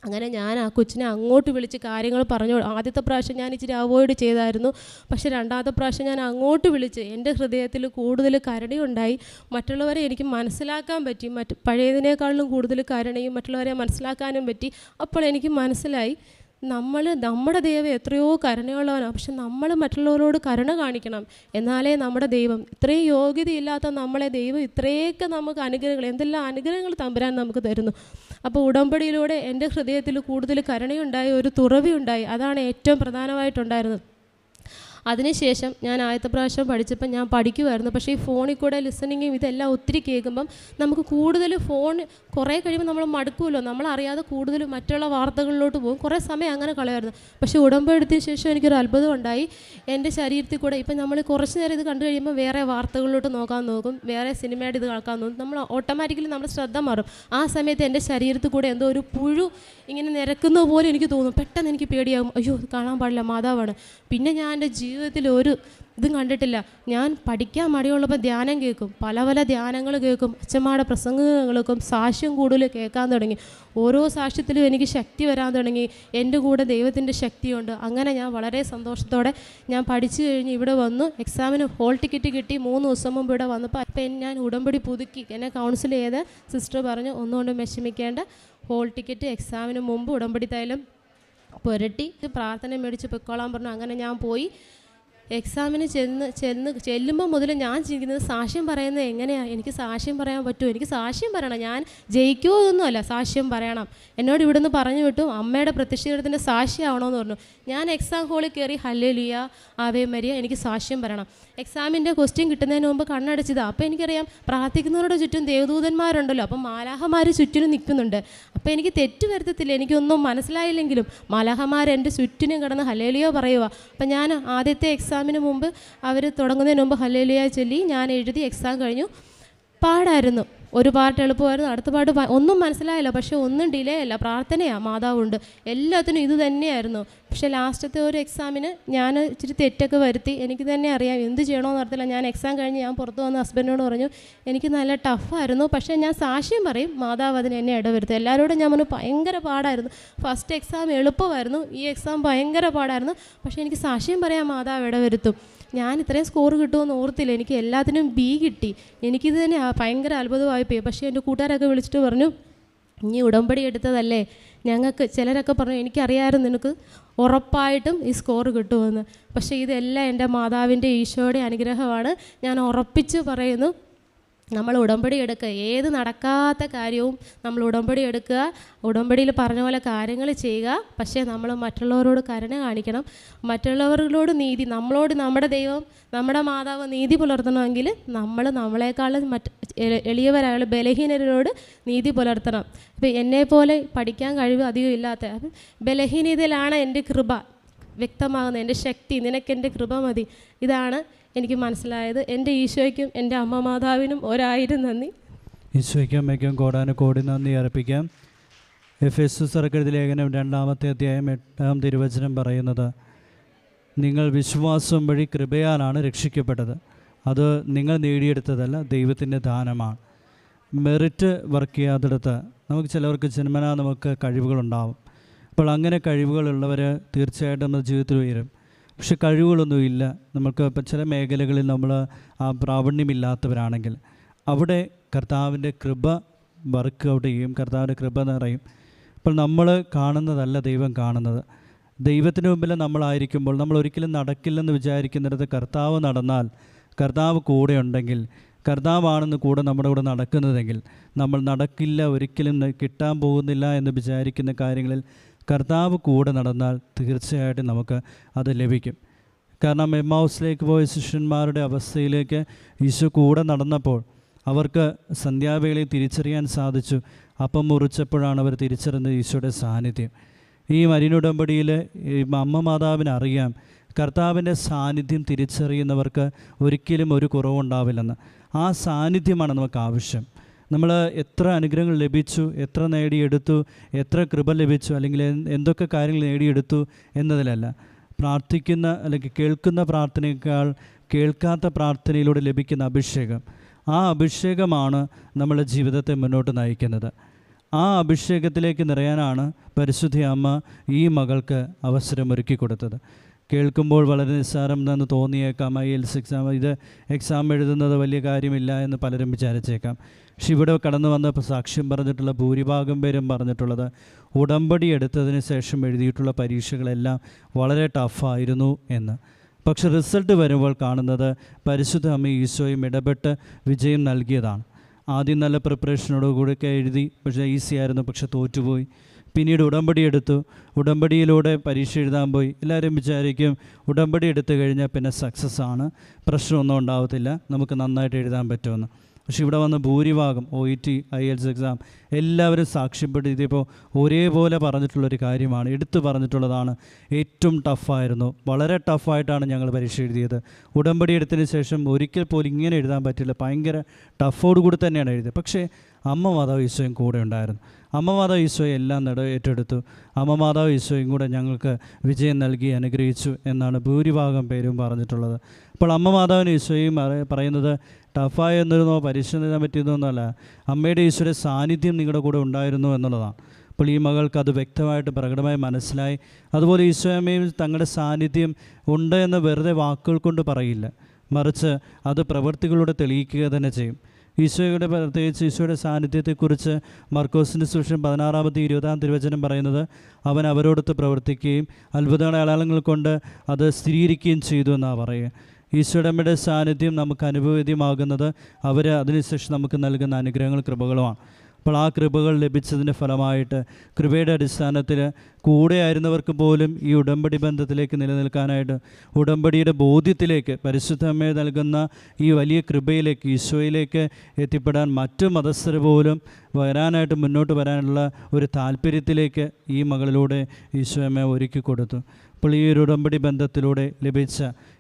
അങ്ങനെ ഞാൻ ആ കൊച്ചിനെ അങ്ങോട്ട് വിളിച്ച് കാര്യങ്ങൾ പറഞ്ഞു. ആദ്യത്തെ പ്രാവശ്യം ഞാൻ ഇച്ചിരി അവോയ്ഡ് ചെയ്തായിരുന്നു. പക്ഷേ രണ്ടാമത്തെ പ്രാവശ്യം ഞാൻ അങ്ങോട്ട് വിളിച്ച് എന്റെ ഹൃദയത്തിൽ കൂടുതൽ കരുണയുണ്ടായി മറ്റുള്ളവരെ എനിക്ക് മനസ്സിലാക്കാൻ പറ്റി. മറ്റ് പഴയതിനേക്കാളും കൂടുതൽ കരുണയും മറ്റുള്ളവരെ മനസ്സിലാക്കാനും പറ്റി. അപ്പോൾ എനിക്ക് മനസ്സിലായി നമ്മൾ നമ്മുടെ ദൈവം എത്രയോ കരുണയുള്ളവനാണ് പക്ഷെ നമ്മൾ മറ്റുള്ളവരോട് കരുണ കാണിക്കണം. എന്നാലേ നമ്മുടെ ദൈവം ഇത്രയും യോഗ്യതയില്ലാത്ത നമ്മളെ ദൈവം ഇത്രയൊക്കെ നമുക്ക് അനുഗ്രഹങ്ങൾ എന്തെല്ലാം അനുഗ്രഹങ്ങൾ തമ്പുരാൻ നമുക്ക് തരുന്നു. അപ്പോൾ ഉടമ്പടിയിലൂടെ എന്റെ ഹൃദയത്തിൽ കൂടുതൽ കരുണയുണ്ടായി ഒരു തുറവിയുണ്ടായി അതാണ് ഏറ്റവും പ്രധാനമായിട്ടുണ്ടായിരുന്നത്. അതിനുശേഷം ഞാൻ ആദ്യത്തെ പ്രാവശ്യം പഠിച്ചപ്പോൾ ഞാൻ പഠിക്കുമായിരുന്നു പക്ഷേ ഈ ഫോണിൽ കൂടെ ലിസണിങ്ങും ഇതെല്ലാം ഒത്തിരി കേൾക്കുമ്പം നമുക്ക് കൂടുതൽ ഫോൺ കുറേ കഴിയുമ്പോൾ നമ്മൾ മടുക്കുമല്ലോ. നമ്മളറിയാതെ കൂടുതൽ മറ്റുള്ള വാർത്തകളിലോട്ട് പോകും. കുറേ സമയം അങ്ങനെ കളയായിരുന്നു പക്ഷേ ഉടമ്പെടുത്തതിന് ശേഷം എനിക്കൊരു അത്ഭുതം ഉണ്ടായി. എന്റെ ശരീരത്തിൽ കൂടെ ഇപ്പം നമ്മൾ കുറച്ച് നേരം ഇത് കണ്ടു കഴിയുമ്പോൾ വേറെ വാർത്തകളിലോട്ട് നോക്കാൻ നോക്കും. വേറെ സിനിമയുടെ ഇത് കേൾക്കാൻ നോക്കും. നമ്മൾ ഓട്ടോമാറ്റിക്കലി നമ്മുടെ ശ്രദ്ധ മാറും. ആ സമയത്ത് എന്റെ ശരീരത്തിൽ കൂടെ എന്തോ ഒരു പുഴു ഇങ്ങനെ നിരക്കുന്ന പോലെ എനിക്ക് തോന്നും. പെട്ടെന്ന് എനിക്ക് പേടിയാകും. അയ്യോ കാണാൻ പാടില്ല മാതാവാണ്. പിന്നെ ഞാൻ എന്റെ ജീവിതത്തിൽ ഒരു ഇതും കണ്ടിട്ടില്ല. ഞാൻ പഠിക്കാൻ മടിയുള്ളപ്പോൾ ധ്യാനം കേൾക്കും. പല പല ധ്യാനങ്ങൾ കേൾക്കും. അച്ഛന്മാരുടെ പ്രസംഗങ്ങൾക്കും സാക്ഷ്യം കൂടുതൽ കേൾക്കാൻ തുടങ്ങി. ഓരോ സാക്ഷ്യത്തിലും എനിക്ക് ശക്തി വരാൻ തുടങ്ങി. എന്റെ കൂടെ ദൈവത്തിന്റെ ശക്തിയുണ്ട്. അങ്ങനെ ഞാൻ വളരെ സന്തോഷത്തോടെ ഞാൻ പഠിച്ചു കഴിഞ്ഞ് ഇവിടെ വന്നു. എക്സാമിന് ഹോൾ ടിക്കറ്റ് കിട്ടി. മൂന്ന് ദിവസം മുമ്പ് ഇവിടെ വന്നപ്പോൾ അപ്പം ഞാൻ ഉടമ്പടി പുതുക്കി. എന്നെ കൗൺസിൽ ചെയ്ത് സിസ്റ്റർ പറഞ്ഞു ഒന്നുകൊണ്ടും വിഷമിക്കേണ്ട. ഹോൾ ടിക്കറ്റ് എക്സാമിന് മുമ്പ് ഉടമ്പടി തൈലം പുരട്ടി. പ്രാർത്ഥന മേടിച്ച് പൊയ്ക്കോളാൻ പറഞ്ഞു. അങ്ങനെ ഞാൻ പോയി. എക്സാമിന് ചെന്ന് ചെന്ന് ചെല്ലുമ്പോൾ മുതൽ ഞാൻ ചിന്തിക്കുന്നത് സാക്ഷ്യം പറയുന്നത് എങ്ങനെയാണ് എനിക്ക് സാക്ഷ്യം പറയാൻ പറ്റുമോ എനിക്ക് സാക്ഷ്യം പറയണം. ഞാൻ ജയിക്കുമോ ഒന്നുമല്ല സാക്ഷ്യം പറയണം. എന്നോട് ഇവിടുന്ന് പറഞ്ഞു വിട്ടു. അമ്മയുടെ പ്രത്യക്ഷീകരണത്തിന്റെ സാക്ഷിയാവണമെന്ന് പറഞ്ഞു. ഞാൻ എക്സാം ഹോളിൽ കയറി ഹല്ലേലിയ ആവേ മരിയ എനിക്ക് സാക്ഷ്യം പറയണം. എക്സാമിന്റെ ക്വസ്റ്റ്യൻ കിട്ടുന്നതിന് മുമ്പ് കണ്ണടച്ചത്. അപ്പോൾ എനിക്കറിയാം പ്രാർത്ഥിക്കുന്നവരുടെ ചുറ്റും ദേവദൂതന്മാരുണ്ടല്ലോ അപ്പം മാലാഹമാർ ചുറ്റിനും നിൽക്കുന്നുണ്ട്. അപ്പോൾ എനിക്ക് തെറ്റ് വരുത്തത്തില്ല എനിക്കൊന്നും മനസ്സിലായില്ലെങ്കിലും മാലാഹമാർ എന്റെ ചുറ്റിനും കിടന്ന് ഹലേലിയോ പറയുക അപ്പം ഞാൻ ആദ്യത്തെ എക്സാമിന് മുമ്പ് അവർ തുടങ്ങുന്നതിന് മുമ്പ് ഹലേലിയോ ചൊല്ലി ഞാൻ എഴുതി എക്സാം കഴിഞ്ഞു. പാടായിരുന്നു. ഒരു പാട്ട് എളുപ്പമായിരുന്നു അടുത്ത പാട്ട് ഒന്നും മനസ്സിലായില്ല പക്ഷേ ഒന്നും ഡിലേ അല്ല പ്രാർത്ഥനയാണ് മാതാവുണ്ട്. എല്ലാത്തിനും ഇത് തന്നെയായിരുന്നു. പക്ഷേ ലാസ്റ്റത്തെ ഒരു എക്സാമിന് ഞാൻ ഇച്ചിരി തെറ്റൊക്കെ വരുത്തി. എനിക്ക് തന്നെ അറിയാം എന്ത് ചെയ്യണമെന്ന് അറിയത്തില്ല. ഞാൻ എക്സാം കഴിഞ്ഞ് ഞാൻ പുറത്ത് വന്ന് ഹസ്ബൻഡിനോട് പറഞ്ഞു എനിക്ക് നല്ല ടഫായിരുന്നു പക്ഷേ ഞാൻ സാക്ഷ്യം പറയും മാതാവ് അതിന് എന്നെ ഇടവരുത്തും. എല്ലാവരോടും ഞാൻ പറഞ്ഞു ഭയങ്കര പാടായിരുന്നു. ഫസ്റ്റ് എക്സാം എളുപ്പമായിരുന്നു ഈ എക്സാം ഭയങ്കര പാടായിരുന്നു പക്ഷേ എനിക്ക് സാക്ഷ്യം പറയാൻ മാതാവ് ഇടവരുത്തും. ഞാൻ ഇത്രയും സ്കോർ കിട്ടുമെന്ന് ഓർത്തില്ല. എനിക്ക് എല്ലാത്തിനും ബി കിട്ടി. എനിക്കിത് തന്നെ ഭയങ്കര അത്ഭുതമായി പോയി. പക്ഷേ എന്റെ കൂട്ടുകാരൊക്കെ വിളിച്ചിട്ട് പറഞ്ഞു നീ ഉടമ്പടി എടുത്തതല്ലേ? ഞങ്ങൾക്ക് ചിലരൊക്കെ പറഞ്ഞു എനിക്കറിയാമായിരുന്നു നിനക്ക് ഉറപ്പായിട്ടും ഈ സ്കോർ കിട്ടുമെന്ന് പക്ഷേ ഇതെല്ലാം എന്റെ മാതാവിന്റെ ഈശോയുടെ അനുഗ്രഹമാണ്. ഞാൻ ഉറപ്പിച്ച് പറയുന്നു നമ്മൾ ഉടമ്പടി എടുക്കുക. ഏത് നടക്കാത്ത കാര്യവും നമ്മൾ ഉടമ്പടി എടുക്കുക. ഉടമ്പടിയിൽ പറഞ്ഞ പോലെ കാര്യങ്ങൾ ചെയ്യുക. പക്ഷേ നമ്മൾ മറ്റുള്ളവരോട് കരുണ കാണിക്കണം. മറ്റുള്ളവരോട് നീതി നമ്മളോട് നമ്മുടെ ദൈവം നമ്മുടെ മാതാവ് നീതി പുലർത്തണമെങ്കിൽ നമ്മൾ നമ്മളെക്കാളും മറ്റ് എളിയവരായ ബലഹീനരോട് നീതി പുലർത്തണം. ഇപ്പം എന്നെപ്പോലെ പഠിക്കാൻ കഴിവ് അധികം ഇല്ലാത്ത ബലഹീനതയിലാണ് എന്റെ കൃപ വ്യക്തമാകുന്നത്. എന്റെ ശക്തി നിനക്ക് എന്റെ കൃപ മതി. ഇതാണ് എനിക്ക് മനസ്സിലായത് എന്റെ ഈശോയ്ക്കും എന്റെ അമ്മ മാതാവിനും ഒരായിരം നന്ദി. ഈശോയ്ക്കും അമ്മയ്ക്കും കോടാനും കോടി നന്ദി അർപ്പിക്കാം. എഫ് എസ് സർക്കെഴുതി ലേഖനം രണ്ടാമത്തെ അധ്യായം എട്ടാം തിരുവചനം പറയുന്നത് നിങ്ങൾ വിശ്വാസം വഴി കൃപയാലാണ് രക്ഷിക്കപ്പെട്ടത്. അത് നിങ്ങൾ നേടിയെടുത്തതല്ല ദൈവത്തിന്റെ ദാനമാണ്. മെറിറ്റ് വർക്ക് ചെയ്യാതെടുത്ത് നമുക്ക് ചിലവർക്ക് ജന്മനാ നമുക്ക് കഴിവുകളുണ്ടാവും. അപ്പോൾ അങ്ങനെ കഴിവുകളുള്ളവർ തീർച്ചയായിട്ടും നമ്മുടെ ജീവിതത്തിൽ ഉയരും. പക്ഷെ കഴിവുകളൊന്നുമില്ല നമുക്ക് ഇപ്പം ചില മേഖലകളിൽ നമ്മൾ ആ പ്രാവീണ്യമില്ലാത്തവരാണെങ്കിൽ അവിടെ കർത്താവിന്റെ കൃപ വർക്ക് ഔട്ട് ചെയ്യും കർത്താവിന്റെ കൃപ നിറയും. അപ്പോൾ നമ്മൾ കാണുന്നതല്ല ദൈവം കാണുന്നത്. ദൈവത്തിന് മുമ്പിൽ നമ്മളായിരിക്കുമ്പോൾ നമ്മൾ ഒരിക്കലും നടക്കില്ലെന്ന് വിചാരിക്കുന്നിടത്ത് കർത്താവ് നടന്നാൽ കർത്താവ് കൂടെ ഉണ്ടെങ്കിൽ കർത്താവാണെന്ന് കൂടെ നമ്മുടെ കൂടെ നടക്കുന്നതെങ്കിൽ നമ്മൾ നടക്കില്ല ഒരിക്കലും കിട്ടാൻ പോകുന്നില്ല എന്ന് വിചാരിക്കുന്ന കാര്യങ്ങളിൽ കർത്താവ് കൂടെ നടന്നാൽ തീർച്ചയായിട്ടും നമുക്ക് അത് ലഭിക്കും. കാരണം എമ്മൗസിലേക്ക് പോയ ശിഷ്യന്മാരുടെ അവസ്ഥയിലേക്ക് ഈശോ കൂടെ നടന്നപ്പോൾ അവർക്ക് സന്ധ്യാവേളയിൽ തിരിച്ചറിയാൻ സാധിച്ചു. അപ്പം മുറിച്ചപ്പോഴാണ് അവർ തിരിച്ചറിഞ്ഞത് ഈശോയുടെ സാന്നിധ്യം. ഈ മരിനുടമ്പടിയിൽ അമ്മ മാതാവിന് അറിയാം കർത്താവിന്റെ സാന്നിധ്യം തിരിച്ചറിയുന്നവർക്ക് ഒരിക്കലും ഒരു കുറവുണ്ടാവില്ലെന്ന്. ആ സാന്നിധ്യമാണ് നമുക്ക് ആവശ്യം. നമ്മൾ എത്ര അനുഗ്രഹങ്ങൾ ലഭിച്ചു എത്ര നേടിയെടുത്തു എത്ര കൃപ ലഭിച്ചു അല്ലെങ്കിൽ എന്തൊക്കെ കാര്യങ്ങൾ നേടിയെടുത്തു എന്നതിലല്ല. പ്രാർത്ഥിക്കുന്ന അല്ലെങ്കിൽ കേൾക്കുന്ന പ്രാർത്ഥനയേക്കാൾ കേൾക്കാത്ത പ്രാർത്ഥനയിലൂടെ ലഭിക്കുന്ന അഭിഷേകം. ആ അഭിഷേകമാണ് നമ്മുടെ ജീവിതത്തെ മുന്നോട്ട് നയിക്കുന്നത്. ആ അഭിഷേകത്തിലേക്ക് നിറയാനാണ് പരിശുദ്ധി അമ്മ ഈ മകൾക്ക് അവസരമൊരുക്കി കൊടുത്തത്. കേൾക്കുമ്പോൾ വളരെ നിസ്സാരം എന്ന് തോന്നിയേക്കാം. ഐ എൽസ് എക്സാം ഇത് എക്സാം എഴുതുന്നത് വലിയ കാര്യമില്ല എന്ന് പലരും വിചാരിച്ചേക്കാം. പക്ഷെ ഇവിടെ കടന്നു വന്നപ്പോൾ സാക്ഷ്യം പറഞ്ഞിട്ടുള്ള ഭൂരിഭാഗം പേരും പറഞ്ഞിട്ടുള്ളത് ഉടമ്പടി എടുത്തതിന് ശേഷം എഴുതിയിട്ടുള്ള പരീക്ഷകളെല്ലാം വളരെ ടഫായിരുന്നു എന്ന്. പക്ഷെ റിസൾട്ട് വരുമ്പോൾ കാണുന്നത് പരിശുദ്ധ അമ്മ ഈശോയും ഇടപെട്ട് വിജയം നൽകിയതാണ്. ആദ്യം നല്ല പ്രിപ്പറേഷനോടുകൂടിയൊക്കെ എഴുതി പക്ഷേ ഈസി ആയിരുന്നു പക്ഷെ തോറ്റുപോയി. പിന്നീട് ഉടമ്പടി എടുത്തു. ഉടമ്പടിയിലൂടെ പരീക്ഷ എഴുതാൻ പോയി. എല്ലാവരും വിചാരിക്കും ഉടമ്പടി എടുത്തു കഴിഞ്ഞാൽ പിന്നെ സക്സസ് ആണ്. പ്രശ്നമൊന്നും ഉണ്ടാവത്തില്ല. നമുക്ക് നന്നായിട്ട് എഴുതാൻ പറ്റുമെന്ന്. പക്ഷെ ഇവിടെ വന്ന ഭൂരിഭാഗം O E T IELTS exam എല്ലാവരും സാക്ഷ്യപ്പെട്ട് ഇതിപ്പോൾ ഒരേപോലെ പറഞ്ഞിട്ടുള്ളൊരു കാര്യമാണ് എടുത്തു പറഞ്ഞിട്ടുള്ളതാണ്. ഏറ്റവും ടഫായിരുന്നു. വളരെ ടഫായിട്ടാണ് ഞങ്ങൾ പരീക്ഷ എഴുതിയത്. ഉടമ്പടി എടുത്തതിന് ശേഷം ഒരിക്കൽ പോലും ഇങ്ങനെ എഴുതാൻ പറ്റില്ല. ഭയങ്കര ടഫോട് കൂടി തന്നെയാണ് എഴുതിയത്. പക്ഷേ അമ്മ മാതാവ് ഈശോയും കൂടെ ഉണ്ടായിരുന്നു. അമ്മ മാതാവ് ഈശോയെ എല്ലാം നട ഏറ്റെടുത്തു. അമ്മ മാതാവ് ഈശോയും കൂടെ ഞങ്ങൾക്ക് വിജയം നൽകി അനുഗ്രഹിച്ചു എന്നാണ് ഭൂരിഭാഗം പേരും പറഞ്ഞിട്ടുള്ളത്. അപ്പോൾ അമ്മ മാതാവിന് ഈശോയും പറയുന്നത് ടഫായ എന്നിരുന്നോ പരിശീലനം എഴുതാൻ പറ്റിയതൊന്നുമല്ല അമ്മയുടെ ഈശ്വര സാന്നിധ്യം നിങ്ങളുടെ കൂടെ ഉണ്ടായിരുന്നു എന്നുള്ളതാണ്. അപ്പോൾ ഈ മകൾക്ക് അത് വ്യക്തമായിട്ട് പ്രകടമായി മനസ്സിലായി. അതുപോലെ ഈശോയമ്മയും തങ്ങളുടെ സാന്നിധ്യം ഉണ്ട് എന്ന് വെറുതെ വാക്കുകൾ കൊണ്ട് പറയില്ല. മറിച്ച് അത് പ്രവൃത്തികളിലൂടെ തെളിയിക്കുക തന്നെ ചെയ്യും. ഈശോയുടെ പ്രത്യേകിച്ച് ഈശോയുടെ സാന്നിധ്യത്തെക്കുറിച്ച് മർക്കോസിന്റെ സുവിശേഷം പതിനാറാമത്തെ ഇരുപതാം തിരുവചനം പറയുന്നത് അവൻ അവരോടൊത്ത് പ്രവർത്തിക്കുകയും അത്ഭുതങ്ങളെ അടയാളങ്ങൾ കൊണ്ട് അത് സ്ഥിരീകരിക്കുകയും ചെയ്തു എന്നാണ് പറയുക. ഈശോയുടെ അമ്മയുടെ സാന്നിധ്യം നമുക്ക് അനുഭവേദ്യമാകുന്നത് അവർ അതിനുശേഷം നമുക്ക് നൽകുന്ന അനുഗ്രഹങ്ങൾ കൃപകളുമാണ്. അപ്പോൾ ആ കൃപകൾ ലഭിച്ചതിന്റെ ഫലമായിട്ട് കൃപയുടെ അടിസ്ഥാനത്തിൽ കൂടെയായിരുന്നവർക്ക് പോലും ഈ ഉടമ്പടി ബന്ധത്തിലേക്ക് നിലനിൽക്കാനായിട്ട് ഉടമ്പടിയുടെ ബോധ്യത്തിലേക്ക് പരിശുദ്ധമ്മയെ നൽകുന്ന ഈ വലിയ കൃപയിലേക്ക് ഈശോയിലേക്ക് എത്തിപ്പെടാൻ മറ്റു മതസ്ഥർ പോലും വരാനായിട്ട് മുന്നോട്ട് വരാനുള്ള ഒരു താല്പര്യത്തിലേക്ക് ഈ മകളിലൂടെ ഈശോയമ്മയെ ഒരുക്കി കൊടുത്തു. അപ്പോൾ ഈ ഒരു ഉടമ്പടി ബന്ധത്തിലൂടെ ലഭിച്ച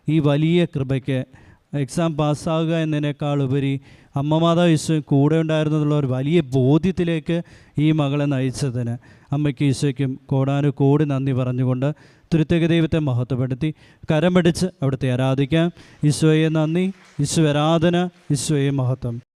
ഈ വലിയ കൃപയ്ക്ക് എക്സാം പാസ്സാവുക എന്നതിനേക്കാൾ ഉപരി അമ്മ അമ്മമാതാ ഈശോ കൂടെ ഉണ്ടായിരുന്നതുള്ള ഒരു വലിയ ബോധ്യത്തിലേക്ക് ഈ മകളെ നയിച്ചതിന് അമ്മയ്ക്ക് ഈശോയ്ക്കും കോടാനു കോടി നന്ദി പറഞ്ഞുകൊണ്ട് തുരുത്തക ദൈവത്തെ മഹത്വപ്പെടുത്തി കരമടിച്ച് അവിടുത്തെ ആരാധിക്കാം. ഈശോയെ നന്ദി ഈശ്വരാധന ഈശോയെ മഹത്വം.